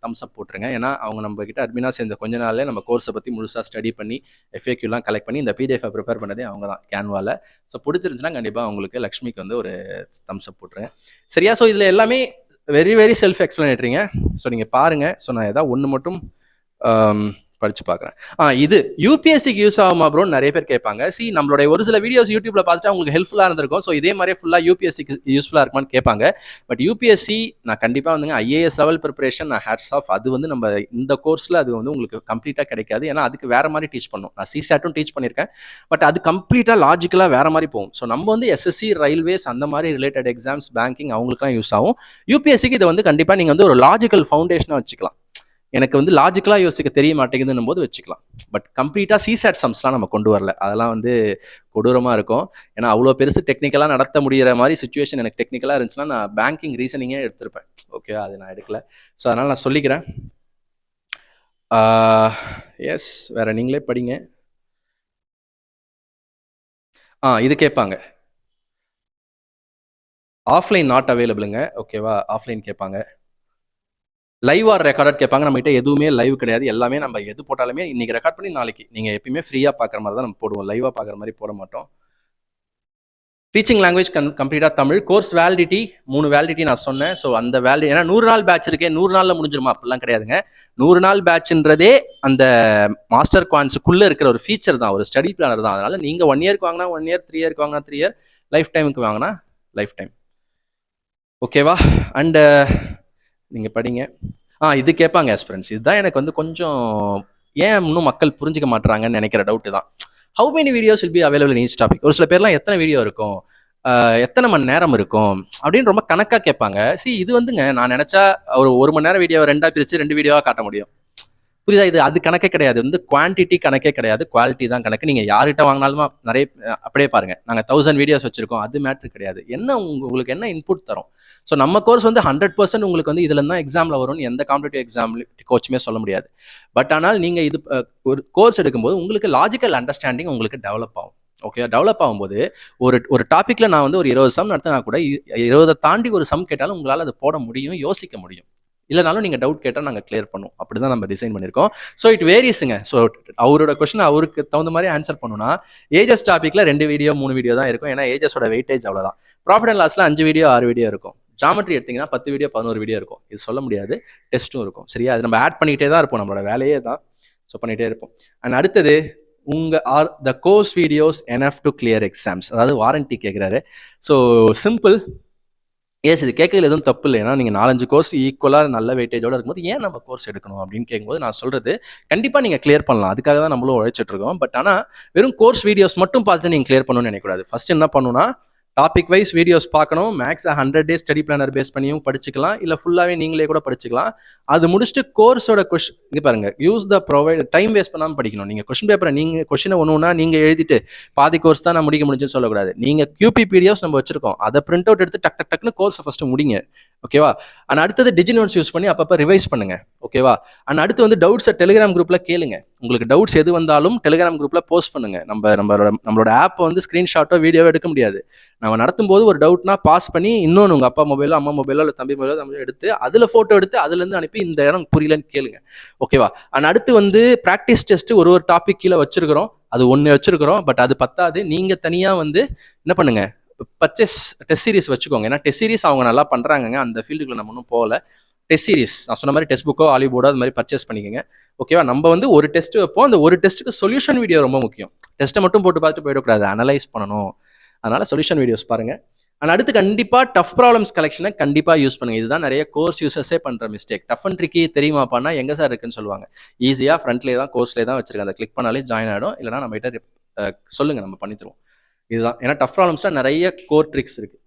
தம்ஸ் அப் போட்டுருங்க. ஏன்னா அவங்க நம்ம கிட்ட அட்மினாக சேர்ந்த கொஞ்ச நாள்லேயே நம்ம கோர்ஸை பற்றி முழுசாக ஸ்டடி பண்ணி எஃப்ஏக்யூலாம் கலெக்ட் பண்ணி இந்த பிடிஎஃப் ப்ரிப்பேர் பண்ணதே அவங்க தான் கேன்வாவில் ஸோ பிடிச்சிருந்துச்சுன்னா கண்டிப்பாக அவங்களுக்கு லக்ஷ்மிக்கு வந்து ஒரு தம்ஸ் அப் போட்டுருங்க. சரியா? ஸோ இதில் எல்லாமே வெரி வெரி செல்ஃப் எக்ஸ்பிளனேட்டரிங்க ஸோ நீங்கள் பாருங்கள் ஸோ நான் ஏதாவது ஒன்று மட்டும் um, படிச்சு பார்க்குறேன். ஆ இது யூபிஎஸ்சிக்கு யூஸ் ஆகுமா ப்ரோன்னு நிறைய பேர் கேட்பாங்க. சி நம்மளுடைய ஒரு சில வீடியோஸ் யூடியூப்ல பார்த்துட்டு உங்களுக்கு ஹெல்ப்ஃபுல்லாக இருந்திருக்கும். ஸோ இதே மாதிரியே ஃபுல்லாக யூபிஎஸ்சிக்கு யூஸ்ஃபுல்லாக இருக்குமான்னு கேட்பாங்க. பட் யூபிஎஸ்சி நான் கண்டிப்பாக வந்துங்க ஐஏஎஸ் லெவல் ப்ரிப்பரேஷன் நான் ஹேட்ஸ் ஆஃப் அது வந்து நம்ம இந்த கோர்ஸில் அது வந்து உங்களுக்கு கம்ப்ளீட்டாக கிடைக்காது. ஏன்னா அதுக்கு வேற மாதிரி டீச் பண்ணும். நான் சிசாட்டும் டீச் பண்ணியிருக்கேன். பட் அது கம்ப்ளீட்டாக லாஜிக்கலாக வேற மாதிரி போகும். ஸோ நம்ம வந்து எஸ்எஸ்சி ரயில்வேஸ் அந்த மாதிரி ரிலேட்டட் எக்ஸாம்ஸ் பேங்கிங் அவங்களுக்குலாம் யூஸ் ஆகும். யூபிஎஸ்சிக்கு இதை வந்து கண்டிப்பாக நீங்கள் வந்து ஒரு லாஜிக்கல் ஃபவுண்டேஷனாக வச்சுக்கலாம். எனக்கு வந்து லாஜிக்கலாக யோசிக்க தெரிய மாட்டேங்குதுன்னும் போது வச்சுக்கலாம் பட் கம்ப்ளீட்டாக சிசாட் சம்ஸ்லாம் நம்ம கொண்டு வரல. அதெல்லாம் வந்து கொடூரமாக இருக்கும். ஏன்னா அவ்வளோ பெருசு டெக்னிக்கலாக நடத்த முடியிற மாதிரி சுச்சுவேஷன் எனக்கு டெக்னிக்கலாக இருந்துச்சுன்னா நான் பேங்கிங் ரீசனிங்கே எடுத்திருப்பேன். ஓகே அது நான் எடுக்கல. ஸோ அதனால் நான் சொல்லிக்கிறேன். எஸ் வேறு நீங்களே படிங்க. ஆ இது கேட்பாங்க. ஆஃப்லைன் நாட் அவைலபிளுங்க ஓகேவா ஆஃப்லைன் கேட்பாங்க. லைவ் ஆர் ரெக்கார்ட் கேட்பாங்க. நம்மகிட்ட எதுவுமே லைவ் கிடையாது. எல்லாமே நம்ம எது போட்டாலுமே இன்றைக்கி ரெக்கார்ட் பண்ணி நாளைக்கு. நீங்கள் எப்பயுமே ஃப்ரீயாக பார்க்குற மாதிரி தான் நம்ம போடுவோம். லைவாக பார்க்குற மாதிரி போட மாட்டோம். டீச்சிங் லாங்குவேஜ் கம் கம்ப்ளீட்டாக தமிழ். கோர்ஸ் வேலிடிட்டி மூணு வேலிடிட்டி நான் சொன்னேன். ஸோ அந்த வேலிடி ஏன்னா நூறு நாள் பேட்ச் இருக்கே. நூறு நாளில் முடிஞ்சிருமா? அப்படிலாம் கிடையாதுங்க. நூறு நாள் பேட்ச்ன்றதே அந்த மாஸ்டர் குவான்ஸுக்குள்ளே இருக்கிற ஒரு ஃபீச்சர் தான். ஒரு ஸ்டடி பிளானர் தான். அதனால் நீங்கள் ஒன் இயர்க்கு வாங்கினா ஒன் இயர் த்ரீ இயர்க்கு வாங்கினா த்ரீ இயர் லைஃப் டைமுக்கு வாங்கினா லைஃப் டைம் ஓகேவா அண்டு நீங்கள் படிங்க. ஆ இது கேட்பாங்க ஆஸ்பிரன்ஸ் இதுதான் எனக்கு வந்து கொஞ்சம் ஏன் இன்னும் மக்கள் புரிஞ்சுக்க மாட்றாங்கன்னு நினைக்கிற டவுட்டு தான். How many videos will be available in each topic ஒரு சில பேர்லாம் எத்தனை வீடியோ இருக்கும்? எத்தனை மணி நேரம் இருக்கும்? அப்படின்னு ரொம்ப கணக்காக கேட்பாங்க. சி இது வந்துங்க நான் நினச்சா ஒரு ஒரு மணி நேரம் வீடியோ ரெண்டாக பிரித்து ரெண்டு வீடியோவாக காட்ட முடியும். புரியுதா? இது அது கணக்கே கிடையாது. வந்து குவான்டிட்டி கணக்கே கிடையாது. குவாலிட்டி தான் கணக்கு. நீங்கள் யார்கிட்ட வாங்கினாலும் நிறைய அப்படியே பாருங்கள் நாங்கள் தௌசண்ட் வீடியோஸ் வச்சுருக்கோம். அது மேட்ரு கிடையாது. என்ன உங்களுக்கு என்ன இன்புட் தரும்? ஸோ நம்ம கோர்ஸ் வந்து ஹண்ட்ரட் பர்சன்ட் உங்களுக்கு வந்து இதுல தான் எக்ஸாமில் வரும்னு எந்த காம்படிட்டிவ் எக்ஸாம் கோச்சுமே சொல்ல முடியாது. பட் ஆனால் நீங்கள் இது ஒரு கோர்ஸ் எடுக்கும்போது உங்களுக்கு லாஜிக்கல் அண்டர்ஸ்டாண்டிங் உங்களுக்கு டெவலப் ஆகும். ஓகே டெவலப் ஆகும்போது ஒரு ஒரு டாப்பிக்கில் நான் வந்து ஒரு இருபது சம் நடத்தினா கூட இருபதை தாண்டி ஒரு சம் கேட்டாலும் உங்களால் அதை போட முடியும் யோசிக்க முடியும். இல்லைனாலும் நீங்கள் டவுட் கேட்டால் நாங்கள் கிளியர் பண்ணுவோம். அப்படி தான் நம்ம டிசைன் பண்ணியிருக்கோம். ஸோ இட் வேரியஸுங்க ஸோ அவரோட கொஸ்டின் அவருக்கு தகுந்த மாதிரி ஆன்சர் பண்ணணும்னா ஏஜஸ் டாப்பிக்கில் ரெண்டு வீடியோ மூணு வீடியோ தான் இருக்கும். ஏன்னா ஏஜஸோட வெயிட்டேஜ் அவ்வளோதான் ப்ராஃபிட் அண்ட் லாஸில் அஞ்சு வீடியோ ஆறு வீடியோ இருக்கும். ஜாமெட்ரி எடுத்தீங்கன்னா பத்து வீடியோ பதினோரு வீடியோ இருக்கும். இது சொல்ல முடியாது. டெஸ்ட்டும் இருக்கும். சரியா? அது நம்ம ஆட் பண்ணிகிட்டே தான் இருப்போம். நம்மளோட வேலையே தான். ஸோ பண்ணிகிட்டே இருப்போம். அண்ட் அடுத்தது உங்கள் are the course videos enough to clear exams அதாவது வாரண்டி கேட்குறாரு ஸோ சிம்பிள் எஸ் இது கேட்கறது எதுவும் தப்பு இல்லை ஏன்னா நீங்கள் நாலஞ்சு கோர்ஸ் ஈக்குவலாக நல்ல வெயிட்டேஜோட இருக்கும்போது ஏன் நம்ம கோர்ஸ் எடுக்கணும் அப்படின்னு கேட்கும்போது நான் சொல்கிறது கண்டிப்பாக நீங்கள் கிளியர் பண்ணலாம். அதுக்காக தான் நம்மளும் உழைச்சிட்டு இருக்கோம். பட் ஆனால் வெறும் கோர்ஸ் வீடியோஸ் மட்டும் பார்த்துட்டு நீங்கள் கிளியர் பண்ணணும்னு நினைக்கூடாது ஃபர்ஸ்ட் என்ன பண்ணணும்னா டாபிக் வைஸ் வீடியோஸ் பார்க்கணும். Maths hundred days study planner base பண்ணியும் படிச்சுக்கலாம். இல்லை ஃபுல்லாகவே நீங்களே கூட படிச்சுக்கலாம். அது முடிச்சுட்டு கோர்ஸோட கொஷ் இது பாருங்க. Use the provide time waste பண்ணாமல் படிக்கணும். நீங்கள் கொஷின் பேப்பரை நீங்கள் கொஷினை ஒன்று ஒன்றா நீங்கள் எழுதிட்டு பாதி கோர்ஸ் தான் நான் முடிக்க முடிஞ்சுன்னு சொல்லக்கூடாது. நீங்கள் கியூபி பிடிஎஃப்ஸ் நம்ம வச்சிருக்கோம். அதை பிரிண்ட் அவுட் எடுத்து டக் டக் டக்குன்னு கோர்ஸை ஃபஸ்ட்டு முடிங்க. ஓகேவா அண்ட் அடுத்தது டிஜி நோட்ஸ் யூஸ் பண்ணி அப்பப்போ ரிவைஸ் பண்ணுங்க. ஓகேவா அண்ட் அடுத்து வந்து டவுட்ஸை டெலிகிராம் குரூப்பில் கேளுங்க. உங்களுக்கு டவுட்ஸ் எது வந்தாலும் டெலிகிராம் குரூப்பில் போஸ்ட் பண்ணுங்கள் நம்ம நம்மளோட நம்மளோட ஆப்பை வந்து ஸ்க்ரீன்ஷாட்டோ வீடியோவோ எடுக்க முடியாது. நம்ம நடத்தும் போது ஒரு டவுட்னா பாஸ் பண்ணி இன்னொன்று உங்கள் அப்பா மொபைலோ அம்மா மொபைலோ இல்லை தம்பி மொபைலோ தம்பி எடுத்து அதில் ஃபோட்டோ எடுத்து அதுலேருந்து அனுப்பி இந்த இடம் புரியலன்னு கேளுங்க. ஓகேவா அண்ட் அடுத்து வந்து ப்ராக்டிஸ் டெஸ்ட்டு ஒரு ஒரு டாபிக் கீழே வச்சிருக்கிறோம். அது ஒன்று வச்சுருக்கிறோம். பட் அது பத்தாது. நீங்கள் தனியாக வந்து என்ன பண்ணுங்கள் பர்ச்சேஸ் டெஸ்ட் சீரிஸ் வச்சுக்கோங்க. ஏன்னா டெஸ்ட் சீரிஸ் அவங்க நல்லா பண்ணுறாங்கங்க அந்த ஃபீல்டுக்குள்ள நம்ம ஒன்றும் போகல. டெஸ்ட் சீரிஸ் நான் சொன்ன மாதிரி டெஸ்ட் புக்கோ ஆலிபோர்டோ அது மாதிரி பர்ச்சேஸ் பண்ணிக்கோங்க. ஓகேவா நம்ம வந்து ஒரு டெஸ்ட் வைப்போம். அந்த ஒரு டெஸ்ட்டுக்கு சொல்யூஷன் வீடியோ ரொம்ப முக்கியம். டெஸ்ட்டை மட்டும் போட்டு பார்த்துட்டு போயிடக்கூடாது. அனலைஸ் பண்ணணும். அதனால் சொல்யூஷன் வீடியோஸ் பாருங்கள் அண்ட் அடுத்து கண்டிப்பாக டஃப் ப்ராப்ளம்ஸ் கலெக்ஷனை கண்டிப்பாக யூஸ் பண்ணுங்க. இதுதான் நிறைய கோர்ஸ் யூசர்ஸே பண்ணுற மிஸ்டேக் டஃப் அண்ட் ட்ரிக்கி தெரியுமாப்பான்னா எங்கே சார் இருக்குன்னு சொல்லுவாங்க. ஈஸியாக ஃப்ரண்ட்லேயே தான் கோர்ஸ்லேயே தான் வச்சிருக்கேன் அதை கிளிக் பண்ணாலே ஜாயின் ஆகிடும் இல்லைனா நம்மகிட்ட சொல்லுங்கள் நம்ம பண்ணி தருவோம். இதுதான். ஏன்னா டஃப் ப்ராப்ளம்ஸ்லாம் நிறைய கோர் ட்ரிக்ஸ் இருக்குது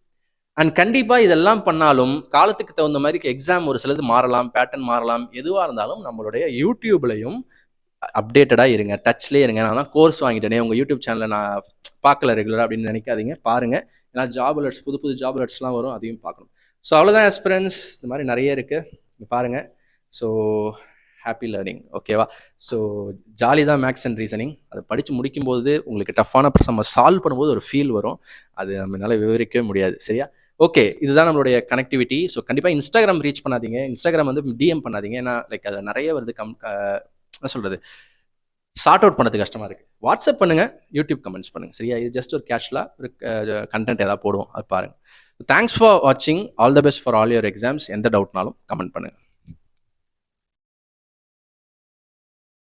அண்ட் கண்டிப்பாக இதெல்லாம் பண்ணாலும் காலத்துக்கு தகுந்த மாதிரி எக்ஸாம் ஒரு சிலது மாறலாம் பேட்டர்ன் மாறலாம் எதுவாக இருந்தாலும் நம்மளுடைய யூடியூப்லையும் அப்டேட்டடாக இருங்க டச்லேயே இருங்க. நான் தான் கோர்ஸ் வாங்கிட்டேனே உங்கள் யூடியூப் சேனலை நான் பார்க்கல ரெகுலராக அப்படின்னு நினைக்காதீங்க பாருங்கள் ஏன்னா ஜாப் அலர்ட்ஸ் புது புது ஜாப் அலர்ட்ஸ்லாம் வரும் அதையும் பார்க்கணும். ஸோ அவ்வளோதான் எக்ஸ்பீரியன்ஸ் இந்த மாதிரி நிறைய இருக்குது பாருங்கள் ஸோ ஹாப்பி லேர்னிங் ஓகேவா ஸோ ஜாலி தான் மேக்ஸ் அண்ட் ரீசனிங் அதை படித்து முடிக்கும்போது உங்களுக்கு டஃப்பான நம்ம சால்வ் பண்ணும்போது ஒரு ஃபீல் வரும். அது நம்மளால விவரிக்கவே முடியாது. சரியா? ஓகே இதுதான் நம்மளுடைய கனெக்டிவிட்டி ஸோ கண்டிப்பாக இன்ஸ்டாகிராம் ரீச் பண்ணாதீங்க. இன்ஸ்டாகிராம் வந்து டிஎம் பண்ணாதீங்க. ஏன்னா லைக் அதில் நிறைய வருது கம் என்ன சொல்கிறது சார்ட் அவுட் பண்ணது கஷ்டமாக இருக்குது வாட்ஸ்அப் பண்ணுங்கள் யூடியூப் கமெண்ட்ஸ் பண்ணுங்கள் சரியா? இது ஜஸ்ட் ஒரு கேஷுவலாக ஒரு கண்டென்ட் ஏதாவது போடுவோம். அது பாருங்கள் தேங்க்ஸ் ஃபார் வாட்சிங் all the best for all your exams எந்த டவுட்னாலும் கமெண்ட் பண்ணுங்கள்